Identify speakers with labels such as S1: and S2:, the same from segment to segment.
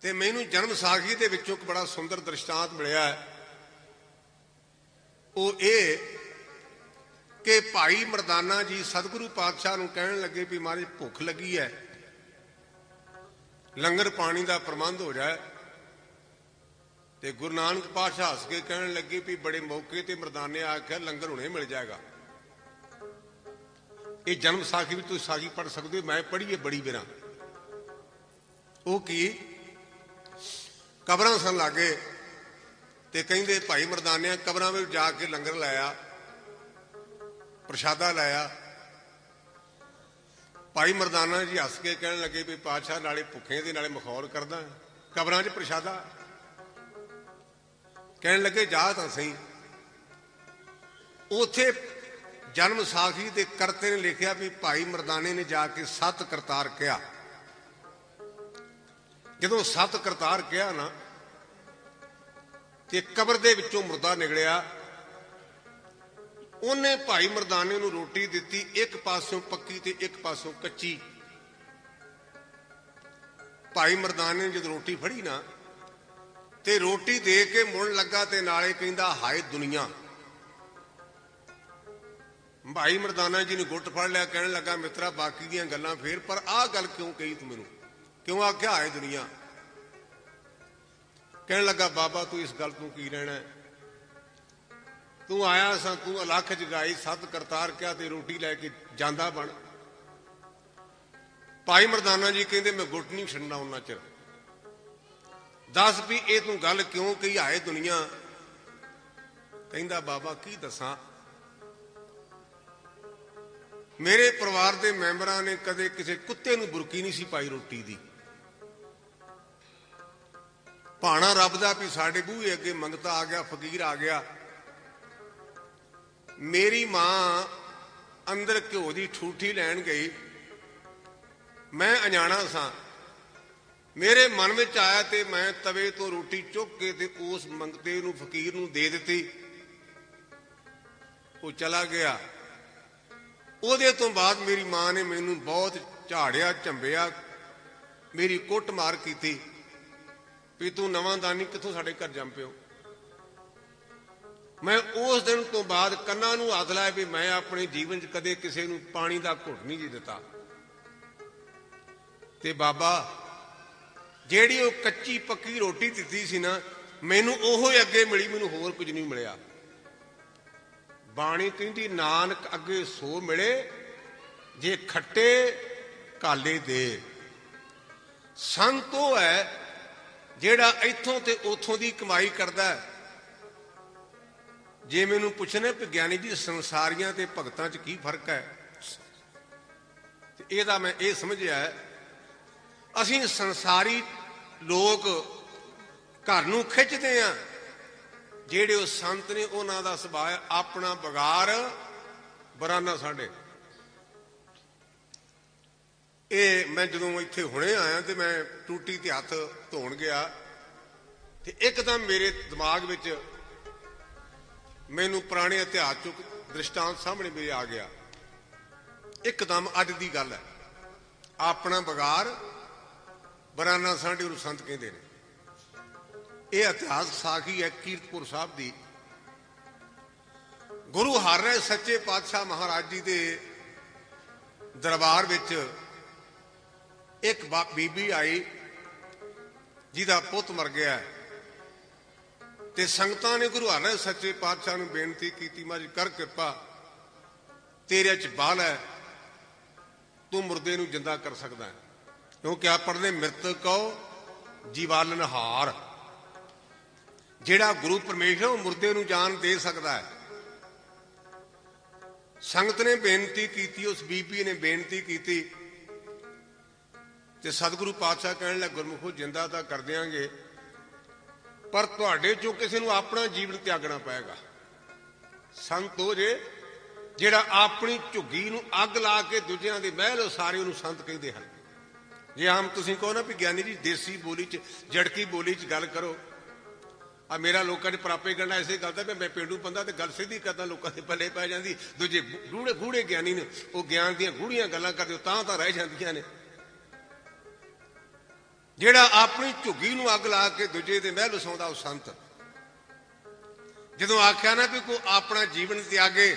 S1: ਤੇ ਮੈਨੂੰ ਜਨਮ ਸਾਖੀ ਦੇ ਵਿੱਚੋਂ ਇੱਕ ਬੜਾ ਸੁੰਦਰ ਦ੍ਰਿਸ਼ਟਾਂਤ ਮਿਲਿਆ ਹੈ। ਉਹ ਇਹ ਕਿ ਭਾਈ ਮਰਦਾਨਾ ਜੀ ਸਤਿਗੁਰੂ ਪਾਤਸ਼ਾਹ ਨੂੰ ਕਹਿਣ ਲੱਗੇ ਵੀ ਮਹਾਰਾਜ ਭੁੱਖ ਲੱਗੀ ਹੈ। ਲੰਗਰ ਪਾਣੀ ਦਾ ਪ੍ਰਬੰਧ ਹੋ ਜਾਏ। ਤੇ ਗੁਰੂ ਨਾਨਕ ਪਾਤਸ਼ਾਹ ਹੱਸ ਕੇ ਕਹਿਣ ਲੱਗੇ ਵੀ ਬੜੇ ਮੌਕੇ ਤੇ ਮਰਦਾਨੇ ਆਖਿਆ ਲੰਗਰ ਹੁਣੇ ਮਿਲ ਜਾਏਗਾ। ਇਹ ਜਨਮ ਸਾਖੀ ਵੀ ਤੁਸੀਂ ਸਾਖੀ ਪੜ ਸਕਦੇ ਹੋ, ਮੈਂ ਪੜ੍ਹੀਏ ਬੜੀ ਬਿਰਾਂ ਉਹ ਕੀ? ਕਬਰਾਂ ਸਨ ਲਾਗੇ ਤੇ ਕਹਿੰਦੇ ਭਾਈ ਮਰਦਾਨਿਆਂ ਕਬਰਾਂ ਵਿੱਚ ਜਾ ਕੇ ਲੰਗਰ ਲਾਇਆ, ਪ੍ਰਸ਼ਾਦਾ ਲਾਇਆ। ਭਾਈ ਮਰਦਾਨਾ ਜੀ ਹੱਸ ਕੇ ਕਹਿਣ ਲੱਗੇ ਵੀ ਪਾਤਸ਼ਾਹ ਨਾਲੇ ਭੁੱਖੇ ਦੇ ਨਾਲੇ ਮਖੌਲ ਕਰਦਾ, ਕਬਰਾਂ 'ਚ ਪ੍ਰਸ਼ਾਦਾ। ਕਹਿਣ ਲੱਗੇ, ਜਾ ਤਾਂ ਸਹੀ। ਉਥੇ ਜਨਮ ਸਾਖੀ ਦੇ ਕਰਤੇ ਨੇ ਲਿਖਿਆ ਵੀ ਭਾਈ ਮਰਦਾਨੇ ਨੇ ਜਾ ਕੇ ਸਤ ਕਰਤਾਰ ਕਿਹਾ। ਜਦੋਂ ਸਤ ਕਰਤਾਰ ਕਿਹਾ ਨਾ ਤੇ ਕਬਰ ਦੇ ਵਿੱਚੋਂ ਮੁਰਦਾ ਨਿਕਲਿਆ, ਉਹਨੇ ਭਾਈ ਮਰਦਾਨੇ ਨੂੰ ਰੋਟੀ ਦਿੱਤੀ, ਇੱਕ ਪਾਸਿਓਂ ਪੱਕੀ ਤੇ ਇੱਕ ਪਾਸਿਓਂ ਕੱਚੀ। ਭਾਈ ਮਰਦਾਨੇ ਨੇ ਜਦੋਂ ਰੋਟੀ ਫੜੀ ਨਾ, ਤੇ ਰੋਟੀ ਦੇ ਕੇ ਮੁੜਨ ਲੱਗਾ ਤੇ ਨਾਲੇ ਕਹਿੰਦਾ, ਹਾਏ ਦੁਨੀਆ। ਭਾਈ ਮਰਦਾਨਾ ਜੀ ਨੇ ਗੁੱਟ ਫੜ ਲਿਆ, ਕਹਿਣ ਲੱਗਾ, ਮਿੱਤਰਾ, ਬਾਕੀ ਦੀਆਂ ਗੱਲਾਂ ਫੇਰ, ਪਰ ਆਹ ਗੱਲ ਕਿਉਂ ਕਹੀ ਤੂੰ ਮੈਨੂੰ? ਕਿਉਂ ਆਖਿਆ ਹਾਏ ਦੁਨੀਆ? ਕਹਿਣ ਲੱਗਾ, ਬਾਬਾ, ਤੂੰ ਇਸ ਗੱਲ ਤੋਂ ਕੀ ਰਹਿਣਾ ਹੈ? ਤੂੰ ਆਇਆ ਸਾਂ, ਤੂੰ ਅਲੱਖ ਜਗਾਈ ਸਤ ਕਰਤਾਰ ਕਿਹਾ ਤੇ ਰੋਟੀ ਲੈ ਕੇ ਜਾਂਦਾ ਬਣ। ਭਾਈ ਮਰਦਾਨਾ ਜੀ ਕਹਿੰਦੇ, ਮੈਂ ਗੁੱਟ ਨਹੀਂ ਛੱਡਣਾ ਉਹਨਾਂ ਚਿਰ। ਦੱਸ ਵੀ ਇਹ ਤੂੰ ਗੱਲ ਕਿਉਂ ਕਹੀ ਆਏ ਦੁਨੀਆ? ਕਹਿੰਦਾ, ਬਾਬਾ, ਕੀ ਦੱਸਾਂ? ਮੇਰੇ ਪਰਿਵਾਰ ਦੇ ਮੈਂਬਰਾਂ ਨੇ ਕਦੇ ਕਿਸੇ ਕੁੱਤੇ ਨੂੰ ਬੁਰਕੀ ਨਹੀਂ ਸੀ ਪਾਈ ਰੋਟੀ ਦੀ। ਭਾਣਾ ਰੱਬ ਦਾ ਵੀ ਸਾਡੇ ਬੂਹੇ ਅੱਗੇ ਮੰਗਤਾ ਆ ਗਿਆ, ਫਕੀਰ ਆ ਗਿਆ। ਮੇਰੀ ਮਾਂ ਅੰਦਰ ਘਿਓ ਦੀ ਠੂਠੀ ਲੈਣ ਗਈ। ਮੈਂ ਅਣਜਾਣਾ ਸਾਂ। ਮੇਰੇ ਮਨ ਵਿੱਚ ਆਇਆ ਤੇ ਮੈਂ ਤਵੇ ਤੋਂ ਰੋਟੀ ਚੁੱਕ ਕੇ ਤੇ ਉਸ ਮੰਗਤੇ ਨੂੰ ਫਕੀਰ ਨੂੰ ਦੇ ਦਿੱਤੀ। ਉਹ ਚਲਾ ਗਿਆ। ਉਹਦੇ ਤੋਂ ਬਾਅਦ ਮੇਰੀ ਮਾਂ ਨੇ ਮੈਨੂੰ ਬਹੁਤ ਝਾੜਿਆ, ਝੰਬਿਆ, ਮੇਰੀ ਕੁੱਟ ਮਾਰ ਕੀਤੀ। ਵੀ ਤੂੰ ਨਵਾਂ ਦਾਨੀ ਕਿੱਥੋਂ ਸਾਡੇ ਘਰ ਜੰਮ ਪਿਓ? ਮੈਂ ਉਸ ਦਿਨ ਤੋਂ ਬਾਅਦ ਕੰਨਾਂ ਨੂੰ ਹੱਥ ਲਾਇਆ ਵੀ ਮੈਂ ਆਪਣੇ ਜੀਵਨ 'ਚ ਕਦੇ ਕਿਸੇ ਨੂੰ ਪਾਣੀ ਦਾ ਘੁੱਟ ਨਹੀਂ ਜੀ ਦਿੱਤਾ। ਤੇ ਬਾਬਾ, ਜਿਹੜੀ ਉਹ ਕੱਚੀ ਪੱਕੀ ਰੋਟੀ ਦਿੱਤੀ ਸੀ ਨਾ, ਮੈਨੂੰ ਉਹੋ ਹੀ ਅੱਗੇ ਮਿਲੀ, ਮੈਨੂੰ ਹੋਰ ਕੁਝ ਨਹੀਂ ਮਿਲਿਆ। ਬਾਣੀ ਕਹਿੰਦੀ, ਨਾਨਕ ਅੱਗੇ ਸੋ ਮਿਲੇ, ਜੇ ਖੱਟੇ ਕਾਲੇ ਦੇ। ਸੰਤ ਉਹ ਹੈ ਜਿਹੜਾ ਇੱਥੋਂ ਤੇ ਉਥੋਂ ਦੀ ਕਮਾਈ ਕਰਦਾ ਹੈ। ਜੇ ਮੈਨੂੰ ਪੁੱਛਣਾ ਕਿ ਗਿਆਨੀ ਜੀ, ਸੰਸਾਰੀਆਂ ਤੇ ਭਗਤਾਂ 'ਚ ਕੀ ਫ਼ਰਕ ਹੈ? ਤੇ ਇਹਦਾ ਮੈਂ ਇਹ ਸਮਝਿਆ ਅਸੀਂ ਸੰਸਾਰੀ ਲੋਕ ਘਰ ਨੂੰ ਖਿੱਚਦੇ ਆ ਜਿਹੜੇ ਉਹ ਸੰਤ ਨੇ, ਉਹਨਾਂ ਦਾ ਸੁਭਾਅ ਆਪਣਾ ਬਗਾਰ, ਬਰਾਨਾ ਸਾਡੇ। ਇਹ ਮੈਂ ਜਦੋਂ ਇੱਥੇ ਹੁਣੇ ਆਇਆ ਤੇ ਮੈਂ ਟੂਟੀ ਤੇ ਹੱਥ ਧੋਣ ਗਿਆ ਤੇ ਇੱਕਦਮ ਮੇਰੇ ਦਿਮਾਗ ਵਿੱਚ ਮੈਨੂੰ ਪੁਰਾਣੇ ਇਤਿਹਾਸ ਚੋਂ ਦ੍ਰਿਸ਼ਟਾਂਤ ਸਾਹਮਣੇ ਮੇਰੇ ਆ ਗਿਆ। ਇੱਕਦਮ ਅੱਜ ਦੀ ਗੱਲ ਹੈ। ਆਪਣਾ ਬਗਾਰ ਬਰਾਨਾ ਸਾਡੇ ਨੂੰ ਸੰਤ ਕਹਿੰਦੇ ਨੇ। ਇਹ ਇਤਿਹਾਸ ਸਾਖੀ ਹੈ ਕੀਰਤਪੁਰ ਸਾਹਿਬ ਦੀ। ਗੁਰੂ ਹਰਿ ਸੱਚੇ ਪਾਤਸ਼ਾਹ ਮਹਾਰਾਜ ਜੀ ਦੇ ਦਰਬਾਰ ਵਿੱਚ ਇੱਕ ਬਾ- ਬੀਬੀ ਆਈ, ਜਿਹਦਾ ਪੁੱਤ ਮਰ ਗਿਆ। ਤੇ ਸੰਗਤਾਂ ਨੇ ਗੁਰੂ ਹਰਿ ਸੱਚੇ ਪਾਤਸ਼ਾਹ ਨੂੰ ਬੇਨਤੀ ਕੀਤੀ ਮਾਜ ਕਰ ਕਿਰਪਾ। ਤੇਰੇ ਚ ਬਾਲ ਹੈ। ਤੂੰ ਮੁਰਦੇ ਨੂੰ ਜਿੰਦਾ ਕਰ ਸਕਦਾ ਹੈ। ਕਿਉਂਕਿ ਆ ਪੜਦੇ ਮਿਰਤਕ ਕਉ, ਜੀਵਾਲਨ ਹਾਰ। ਜਿਹੜਾ ਗੁਰੂ ਪਰਮੇਸ਼ਰ ਉਹ ਮੁਰਦੇ ਨੂੰ ਜਾਨ ਦੇ ਸਕਦਾ ਹੈ। ਸੰਗਤ ਨੇ ਬੇਨਤੀ ਕੀਤੀ, ਉਸ ਬੀਬੀ ਨੇ ਬੇਨਤੀ ਕੀਤੀ ਤੇ ਸਤਿਗੁਰੂ ਪਾਤਸ਼ਾਹ ਕਹਿਣ ਲੱਗ, ਗੁਰਮੁਖੋ, ਜਿੰਦਾ ਤਾਂ ਕਰ ਦਿਆਂਗੇ, ਪਰ ਤੁਹਾਡੇ ਚੋਂ ਕਿਸੇ ਨੂੰ ਆਪਣਾ ਜੀਵਨ ਤਿਆਗਣਾ ਪਏਗਾ। ਸੰਤ ਹੋ ਜੇ, ਜਿਹੜਾ ਆਪਣੀ ਝੁੱਗੀ ਨੂੰ ਅੱਗ ਲਾ ਕੇ ਦੂਜਿਆਂ ਦੇ ਮਹਿਲ ਸਾਰੇ ਉਹਨੂੰ ਸੰਤ ਕਹਿੰਦੇ ਹਨ। ਜੇ ਆਮ ਤੁਸੀਂ ਕਹੋ ਨਾ ਵੀ ਗਿਆਨੀ ਜੀ, ਦੇਸੀ ਬੋਲੀ ਚ, ਜੜਕੀ ਬੋਲੀ ਚ ਗੱਲ ਕਰੋ, ਆ ਮੇਰਾ ਲੋਕਾਂ 'ਚ ਪ੍ਰਾਪੇ ਕਰਨਾ ਐਸੇ ਗੱਲ ਦਾ ਵੀ ਮੈਂ ਪੇਂਡੂ ਬੰਦਾ ਤੇ ਗੱਲ ਸਿੱਧੀ ਕਰਦਾ, ਲੋਕਾਂ ਦੇ ਪੱਲੇ ਪੈ ਜਾਂਦੀ। ਦੂਜੇ ਗੂੜੇ ਗੂੜੇ ਗਿਆਨੀ ਨੇ, ਉਹ ਗਿਆਨ ਦੀਆਂ ਗੂੜੀਆਂ ਗੱਲਾਂ ਕਰਦੇ, ਉਹ ਤਾਂ ਤਾਂ ਰਹਿ ਜਾਂਦੀਆਂ ਨੇ। ਜਿਹੜਾ ਆਪਣੀ ਝੁੱਗੀ ਨੂੰ ਅੱਗ ਲਾ ਕੇ ਦੂਜੇ ਦੇ ਮਹਿਲ ਵਸਾਉਂਦਾ ਉਹ ਸੰਤ। ਜਦੋਂ ਆਖਿਆ ਨਾ ਵੀ ਕੋ ਆਪਣਾ ਜੀਵਨ ਤਿਆਗੇ,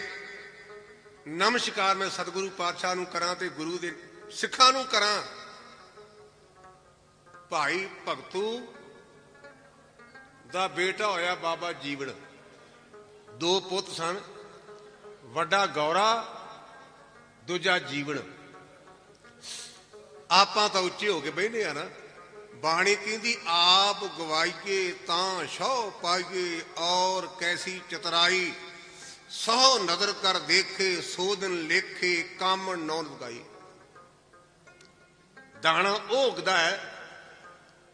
S1: ਨਮਸਕਾਰ ਮੈਂ ਸਤਿਗੁਰੂ ਪਾਤਸ਼ਾਹ ਨੂੰ ਕਰਾਂ ਤੇ ਗੁਰੂ ਦੇ ਸਿੱਖਾਂ ਨੂੰ ਕਰਾਂ। ਭਾਈ ਭਗਤੂ ਦਾ ਬੇਟਾ ਹੋਇਆ ਬਾਬਾ ਜੀਵਨ। ਦੋ ਪੁੱਤ ਸਨ, ਵੱਡਾ ਗੌਰਾ, ਦੂਜਾ ਜੀਵਨ। ਆਪਾਂ ਤਾਂ ਉੱਚੇ ਹੋ ਕੇ ਬੈਠੇ ਆ ਨਾ। ਬਾਣੀ ਕਹਿੰਦੀ, ਆਪ ਗਵਾਈਏ ਤਾਂ ਸ਼ੋ ਪਾਈਏ ਔਰ ਕੈਸੀ ਚਤਰਾਈ। ਸੋ ਨਦਰ ਕਰ ਦੇਖੇ ਸੋ ਦਿਨ ਲੇਖੇ, ਕੰਮ ਨੌਨ ਲਗਾਈ ਦਾਣਾ ਉਹ ਉਗਦਾ ਹੈ,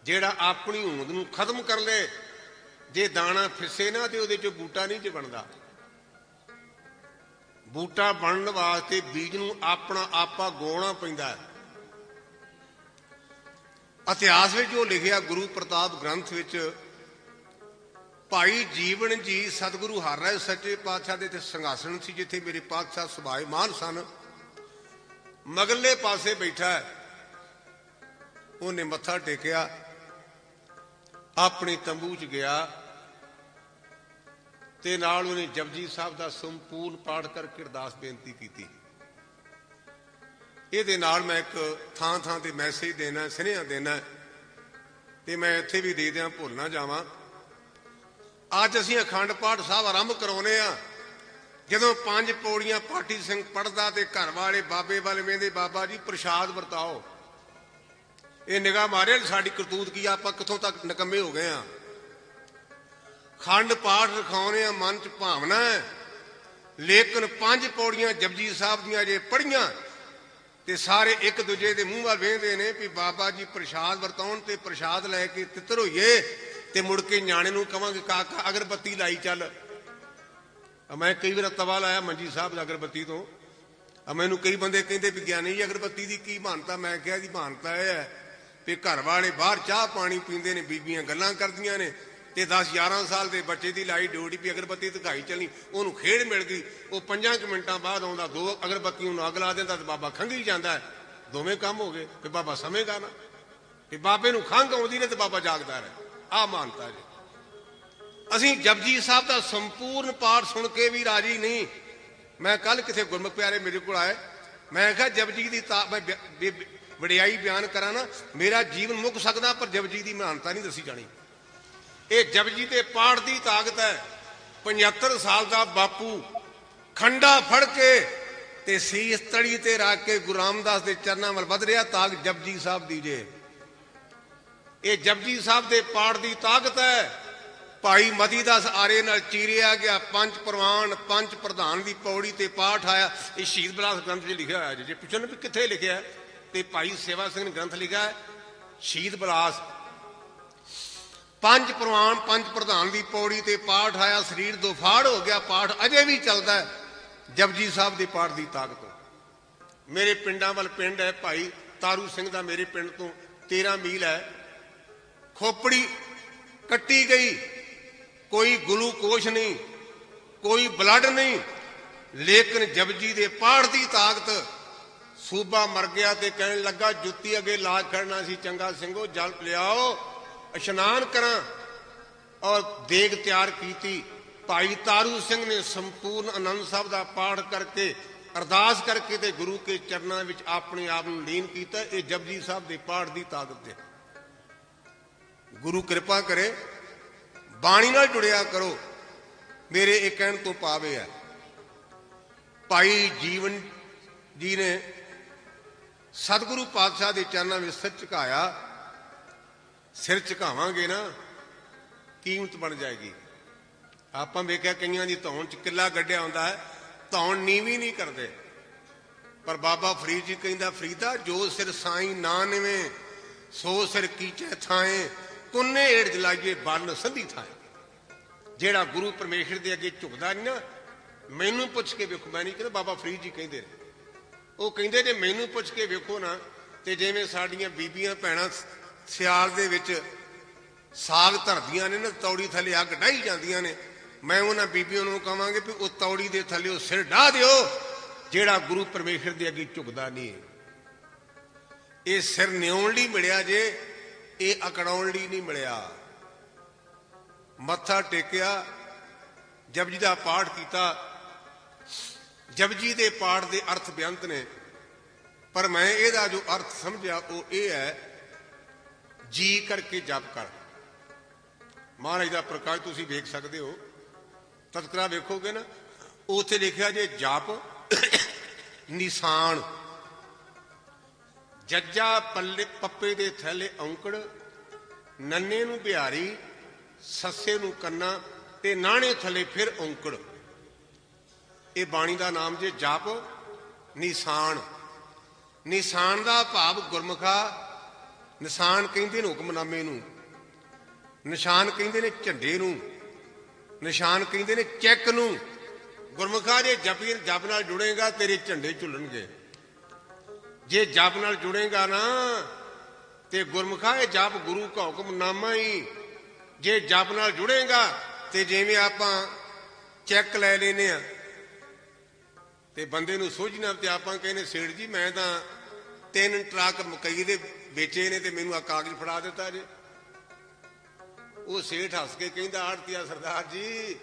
S1: ਜਿਹੜਾ ਆਪਣੀ ਹੋਂਦ ਨੂੰ ਖਤਮ ਕਰ ਲੇ। ਜੇ ਦਾਣਾ ਫਿਸੇ ਨਾ, ਤੇ ਉਹਦੇ ਚ ਬੂਟਾ ਨਹੀਂ ਜੇ ਬਣਦਾ। ਬੂਟਾ ਬਣਨ ਵਾਸਤੇ ਬੀਜ ਨੂੰ ਆਪਣਾ ਆਪਾ ਗੋਣਾ ਪੈਂਦਾ ਹੈ। ਇਤਿਹਾਸ ਵਿੱਚ ਜੋ ਲਿਖਿਆ ਗੁਰੂ ਪ੍ਰਤਾਪ ਗ੍ਰੰਥ ਵਿੱਚ, ਭਾਈ ਜੀਵਨ ਜੀ ਸਤਿਗੁਰੂ ਹਰ ਹਰਿ ਸੱਚੇ ਪਾਤਸ਼ਾਹ ਦੇ ਤੇ ਸੰਘਾਸਣ ਸੀ, ਜਿੱਥੇ ਮੇਰੇ ਪਾਤਸ਼ਾਹ ਸੁਭਾਏ ਮਾਨ ਸਨ ਮਗਲੇ ਪਾਸੇ ਬੈਠਾ ਹੈ। ਉਹਨੇ ਮੱਥਾ ਟੇਕਿਆ, ਆਪਣੇ ਤੰਬੂ 'ਚ ਗਿਆ ਤੇ ਨਾਲ ਉਹਨੇ ਜਪਜੀ ਸਾਹਿਬ ਦਾ ਸੰਪੂਰਨ ਪਾਠ ਕਰਕੇ ਅਰਦਾਸ ਬੇਨਤੀ ਕੀਤੀ। ਇਹਦੇ ਨਾਲ ਮੈਂ ਇੱਕ ਥਾਂ ਥਾਂ ਤੇ ਮੈਸੇਜ ਦੇਣਾ, ਸੁਨੇਹਾ ਦੇਣਾ ਤੇ ਮੈਂ ਇੱਥੇ ਵੀ ਦੇ ਦਿਆਂ, ਭੁੱਲ ਨਾ ਜਾਵਾਂ। ਅੱਜ ਅਸੀਂ ਅਖੰਡ ਪਾਠ ਸਾਹਿਬ ਆਰੰਭ ਕਰਾਉਨੇ ਆ। ਜਦੋਂ ਪੰਜ ਪੌੜੀਆਂ ਪਾਠੀ ਸਿੰਘ ਪੜਦਾ ਤੇ ਘਰ ਵਾਲੇ ਬਾਬੇ ਵਾਲੇ ਵੇਂਦੇ ਬਾਬਾ ਜੀ ਪ੍ਰਸ਼ਾਦ ਵਰਤਾਓ। ਇਹ ਨਿਗਾਹ ਮਾਰੇ ਸਾਡੀ ਕਰਤੂਤ ਕੀ ਆਪਾਂ ਕਿੱਥੋਂ ਤੱਕ ਨਕੰਮੇ ਹੋ ਗਏ ਆ। ਖੰਡ ਪਾਠ ਰਖਾਉਨੇ ਆ, ਮਨ ਚ ਭਾਵਨਾ ਹੈ। ਲੇਕਿਨ ਪੰਜ ਪੌੜੀਆਂ ਜਪਜੀ ਸਾਹਿਬ ਦੀਆਂ ਜੇ ਪੜੀਆਂ ਤੇ ਸਾਰੇ ਇੱਕ ਦੂਜੇ ਦੇ ਮੂੰਹ ਵੱਲ ਵੇਖਦੇ ਨੇ ਵੀ ਬਾਬਾ ਜੀ ਪ੍ਰਸ਼ਾਦ ਵਰਤਾਉਣ ਤੇ ਪ੍ਰਸ਼ਾਦ ਲੈ ਕੇ ਤਿੱਤਰ ਹੋਈਏ ਤੇ ਮੁੜ ਕੇ ਨਿਆਣੇ ਨੂੰ ਕਵਾਂਗੇ, ਕਾਕਾ, ਅਗਰਬੱਤੀ ਲਾਈ ਚੱਲ। ਮੈਂ ਕਈ ਵਾਰ ਤਵਾ ਲਾਇਆ ਮੰਜੀ ਸਾਹਿਬ ਦੀ ਅਗਰਬੱਤੀ ਤੋਂ। ਆ ਮੈਨੂੰ ਕਈ ਬੰਦੇ ਕਹਿੰਦੇ ਵੀ ਗਿਆਨੀ ਜੀ, ਅਗਰਬੱਤੀ ਦੀ ਕੀ ਮਾਨਤਾ ਮੈਂ ਕਿਹਾ ਜੀ ਮਾਨਤਾ ਇਹ ਹੈ ਵੀ ਘਰ ਵਾਲੇ ਬਾਹਰ ਚਾਹ ਪਾਣੀ ਪੀਂਦੇ ਨੇ, ਬੀਬੀਆਂ ਗੱਲਾਂ ਕਰਦੀਆਂ ਨੇ। ਤੇ 10 11 ਸਾਲ ਦੇ ਬੱਚੇ ਦੀ ਲਾਈ ਡਿਊਟੀ ਵੀ ਅਗਰਬੱਤੀ ਦਿਖਾਈ ਚੱਲਣੀ, ਉਹਨੂੰ ਖੇਡ ਮਿਲ ਗਈ ਉਹ 5 ਮਿੰਟਾਂ ਬਾਅਦ ਆਉਂਦਾ, ਦੋ ਅਗਰਬੱਤੀਆਂ ਨੂੰ ਅੱਗ ਲਾ ਦਿੰਦਾ ਤੇ ਬਾਬਾ ਖੰਗੀ ਜਾਂਦਾ ਦੋਵੇਂ ਕੰਮ ਹੋ ਗਏ ਤੇ ਬਾਬਾ ਸਮੇਗਾ ਨਾ। ਤੇ ਬਾਬੇ ਨੂੰ ਖੰਗ ਆਉਂਦੀ ਨੇ ਤੇ ਬਾਬਾ ਜਾਗਦਾ ਰਹੇ। ਆ ਮਾਨਤਾ ਜੀ। ਅਸੀਂ ਜਪਜੀ ਸਾਹਿਬ ਦਾ ਸੰਪੂਰਨ ਪਾਠ ਸੁਣ ਕੇ ਵੀ ਰਾਜੀ ਨਹੀਂ। ਮੈਂ ਕੱਲ ਕਿਸੇ ਗੁਰਮੁਖ ਪਿਆਰੇ ਮੇਰੇ ਕੋਲ ਆਏ ਮੈਂ ਕਿਹਾ, ਜਪਜੀ ਦੀ ਤਾ ਮੈਂ ਵਡਿਆਈ ਬਿਆਨ ਕਰਾਂ ਨਾ, ਮੇਰਾ ਜੀਵਨ ਮੁੱਕ ਸਕਦਾ, ਪਰ ਜਪਜੀ ਦੀ ਮਹਾਨਤਾ ਨਹੀਂ ਦੱਸੀ ਜਾਣੀ। ਇਹ ਜਪਜੀ ਦੇ ਪਾਠ ਦੀ ਤਾਕਤ ਹੈ। 75 ਸਾਲ ਦਾ ਬਾਪੂ ਖੰਡਾ ਫੜ ਕੇ ਤੇ ਸੀਸ ਤੜੀ ਤੇ ਰੱਖ ਕੇ ਗੁਰੂ ਰਾਮਦਾਸ ਦੇ ਚਰਨਾਂ ਵੱਲ ਵਧ ਰਿਹਾ ਤਾਕ ਜਪਜੀ ਸਾਹਿਬ ਦੀ ਜੇ ਇਹ ਜਪਜੀ ਸਾਹਿਬ ਦੇ ਪਾਠ ਦੀ ਤਾਕਤ ਹੈ। ਭਾਈ ਮਦੀ ਦਾਸ ਆਰੇ ਨਾਲ ਚੀਰਿਆ ਗਿਆ। ਪੰਜ ਪ੍ਰਵਾਨ ਪੰਜ ਪ੍ਰਧਾਨ ਦੀ ਪੌੜੀ ਤੇ ਪਾਠ ਆਇਆ। ਇਹ ਸ਼ਹੀਦ ਬਲਾਸ ਗ੍ਰੰਥ 'ਚ ਲਿਖਿਆ ਹੋਇਆ ਜੀ। ਜੇ ਪੁੱਛਣ ਵੀ ਕਿੱਥੇ ਲਿਖਿਆ ਤੇ ਭਾਈ ਸੇਵਾ ਸਿੰਘ ਨੇ ਗ੍ਰੰਥ ਲਿਖਿਆ ਹੈ, ਸ਼ਹੀਦ ਬਲਾਸ ਪੰਜ ਪ੍ਰਵਾਨ, ਪੰਜ ਪ੍ਰਧਾਨ ਦੀ ਪੌੜੀ ਤੇ ਪਾਠ ਆਇਆ, ਸਰੀਰ ਦੁਫਾੜ ਹੋ ਗਿਆ, ਪਾਠ ਅਜੇ ਵੀ ਚੱਲਦਾ ਹੈ। ਜਪਜੀ ਸਾਹਿਬ ਦੇ ਪਾਠ ਦੀ ਤਾਕਤ ਮੇਰੇ ਪਿੰਡਾਂ ਵੱਲ ਪਿੰਡ ਹੈ ਭਾਈ ਤਾਰੂ ਸਿੰਘ ਦਾ, ਮੇਰੇ ਪਿੰਡ ਤੋਂ 13 ਮੀਲ ਹੈ। ਖੋਪੜੀ ਕੱਟੀ ਗਈ। ਕੋਈ ਗਲੂਕੋਸ਼ ਨਹੀਂ, ਕੋਈ ਬਲੱਡ ਨਹੀਂ। ਲੇਕਿਨ ਜਪਜੀ ਦੇ ਪਾਠ ਦੀ ਤਾਕਤ, ਸੂਬਾ ਮਰ ਗਿਆ ਤੇ ਕਹਿਣ ਲੱਗਾ, ਜੁੱਤੀ ਅਗੇ ਲਾ ਖੜਨਾ ਸੀ, ਚੰਗਾ ਸਿੰਘੋ, ਜਲ ਲਿਆਓ। ਇਸ਼ਨਾਨ ਕਰਾਂ ਔਰ ਦੇਗ ਤਿਆਰ ਕੀਤੀ। ਭਾਈ ਤਾਰੂ ਸਿੰਘ ਨੇ ਸੰਪੂਰਨ ਆਨੰਦ ਸਾਹਿਬ ਦਾ ਪਾਠ ਕਰਕੇ, ਅਰਦਾਸ ਕਰਕੇ ਤੇ ਗੁਰੂ ਕੇ ਚਰਨਾਂ ਵਿੱਚ ਆਪਣੇ ਆਪ ਨੂੰ ਲੀਨ ਕੀਤਾ। ਇਹ ਜਪਜੀ ਸਾਹਿਬ ਦੇ ਪਾਠ ਦੀ ਤਾਕਤ ਹੈ। ਗੁਰੂ ਕਿਰਪਾ ਕਰੇ, ਬਾਣੀ ਨਾਲ ਜੁੜਿਆ ਕਰੋ। ਮੇਰੇ ਇਹ ਕਹਿਣ ਤੋਂ ਪਾਵੇ ਹੈ, ਭਾਈ ਜੀਵਨ ਜੀ ਨੇ ਸਤਿਗੁਰੂ ਪਾਤਸ਼ਾਹ ਦੇ ਚਰਨਾਂ ਵਿੱਚ ਸਿਰ ਝੁਕਾਇਆ। ਸਿਰ ਝੁਕਾਵਾਂਗੇ ਨਾ, ਕੀਮਤ ਬਣ ਜਾਏਗੀ। ਆਪਾਂ ਵੇਖਿਆ ਕਈਆਂ ਦੀ ਧੌਣ ਚ ਕਿੱਲਾ ਗੱਡਿਆ ਹੁੰਦਾ ਹੈ, ਧੌਣ ਨੀਵੀਂ ਨਹੀਂ ਕਰਦੇ। ਪਰ ਬਾਬਾ ਫਰੀਦ ਜੀ ਕਹਿੰਦਾ, ਫਰੀਦਾ, ਜੋ ਸਿਰ ਸਾਈ ਨਾ ਨਿਵੇਂ, ਸੋ ਸਿਰ ਕੀਚੇ ਥਾਏ, ਤੁੰਨੇ ਏੜ ਜਲਾਈਏ ਬੰਨ ਸੰਧੀ ਥਾਏ। ਜਿਹੜਾ ਗੁਰੂ ਪਰਮੇਸ਼ਰ ਦੇ ਅੱਗੇ ਝੁਕਦਾ ਨਹੀਂ ਨਾ, ਮੈਨੂੰ ਪੁੱਛ ਕੇ ਵੇਖੋ। ਮੈਂ ਨਹੀਂ ਕਹਿੰਦਾ ਬਾਬਾ ਫਰੀਦ ਜੀ ਕਹਿੰਦੇ ਨੇ। ਉਹ ਕਹਿੰਦੇ ਜੇ ਮੈਨੂੰ ਪੁੱਛ ਕੇ ਵੇਖੋ ਨਾ, ਤੇ ਜਿਵੇਂ ਸਾਡੀਆਂ ਬੀਬੀਆਂ, ਭੈਣਾਂ ਸਿਆਲ ਦੇ ਵਿੱਚ ਸਾਗ ਧਰਦੀਆਂ ਨੇ ਨਾ, ਤੌੜੀ ਥੱਲੇ ਅੱਗ ਡਾਈ ਜਾਂਦੀਆਂ ਨੇ। ਮੈਂ ਉਹਨਾਂ ਬੀਬੀਆਂ ਨੂੰ ਕਹਾਂਗੇ ਵੀ ਉਹ ਤੌੜੀ ਦੇ ਥੱਲੇ ਉਹ ਸਿਰ ਢਾ ਦਿਓ, ਜਿਹੜਾ ਗੁਰੂ ਪਰਮੇਸ਼ਰ ਦੇ ਅੱਗੇ ਝੁਕਦਾ ਨਹੀਂ। ਇਹ ਸਿਰ ਨਿਉਣ ਲਈ ਮਿਲਿਆ ਜੇ, ਇਹ ਅਕੜਾਉਣ ਲਈ ਨਹੀਂ ਮਿਲਿਆ। ਮੱਥਾ ਟੇਕਿਆ, ਜਪਜੀ ਦਾ ਪਾਠ ਕੀਤਾ। ਜਪਜੀ ਦੇ ਪਾਠ ਦੇ ਅਰਥ ਬੇਅੰਤ ਨੇ। ਪਰ ਮੈਂ ਇਹਦਾ ਜੋ ਅਰਥ ਸਮਝਿਆ, ਉਹ ਇਹ ਹੈ ਜੀ ਕਰਕੇ ਜਪ ਕਰ। ਮਹਾਰਾਜ ਦਾ ਪ੍ਰਕਾਸ਼ ਤੁਸੀਂ ਵੇਖ ਸਕਦੇ ਹੋ। ਤਤਕਰਾ ਵੇਖੋਗੇ ਨਾ, ਉੱਥੇ ਲਿਖਿਆ ਜੇ ਜਪ, ਨਿਸ਼ਾਨ। ਜੱਜਾ ਪੱਲੇ ਪੱਪੇ ਦੇ ਥੱਲੇ ਔਂਕੜ, ਨੰਨੇ ਨੂੰ ਬਿਹਾਰੀ, ਸੱਸੇ ਨੂੰ ਕੰਨਾ ਤੇ ਨਾਣੇ ਥੱਲੇ ਫਿਰ ਔਂਕੜ। ਇਹ ਬਾਣੀ ਦਾ ਨਾਮ ਜੇ ਜਪ, ਨਿਸ਼ਾਨ। ਨਿਸ਼ਾਨ ਦਾ ਭਾਵ ਗੁਰਮੁਖਾ ਨਿਸ਼ਾਨ ਕਹਿੰਦੇ ਨੇ ਹੁਕਮਨਾਮੇ ਨੂੰ। ਨਿਸ਼ਾਨ ਕਹਿੰਦੇ ਨੇ ਝੰਡੇ ਨੂੰ। ਨਿਸ਼ਾਨ ਕਹਿੰਦੇ ਨੇ ਚੈੱਕ ਨੂੰ। ਗੁਰਮੁਖਾ ਜੇ ਜਪੀ ਜਪ ਨਾਲ ਜੁੜੇਗਾ, ਤੇਰੇ ਝੰਡੇ ਝੁੱਲਣਗੇ। ਜੇ ਜਪ ਨਾਲ ਜੁੜੇਗਾ ਨਾ, ਤੇ ਗੁਰਮੁਖਾ ਇਹ ਜਪ ਗੁਰੂ ਕਾ ਹੁਕਮਨਾਮਾ ਹੀ। ਜੇ ਜਪ ਨਾਲ ਜੁੜੇਗਾ, ਤੇ ਜਿਵੇਂ ਆਪਾਂ ਚੈੱਕ ਲੈ ਲੈਨੇ ਆ ਤੇ ਬੰਦੇ ਨੂੰ ਸੋਝਣਾ ਤੇ ਆਪਾਂ ਕਹਿੰਦੇ, ਸੇਠ ਜੀ, ਮੈਂ ਤਾਂ ਤਿੰਨ ਟਰੱਕ ਮਕਈ ਦੇ ਵੇਚੇ ਨੇ ਤੇ ਮੈਨੂੰ ਆ ਕਾਗਜ਼ ਫੜਾ ਦਿੱਤਾ ਜੇ ਉਹ ਸੇਠ ਹੱਸ ਕੇ ਕਹਿੰਦਾ ਆੜਤੀਆ ਸਰਦਾਰ ਜੀ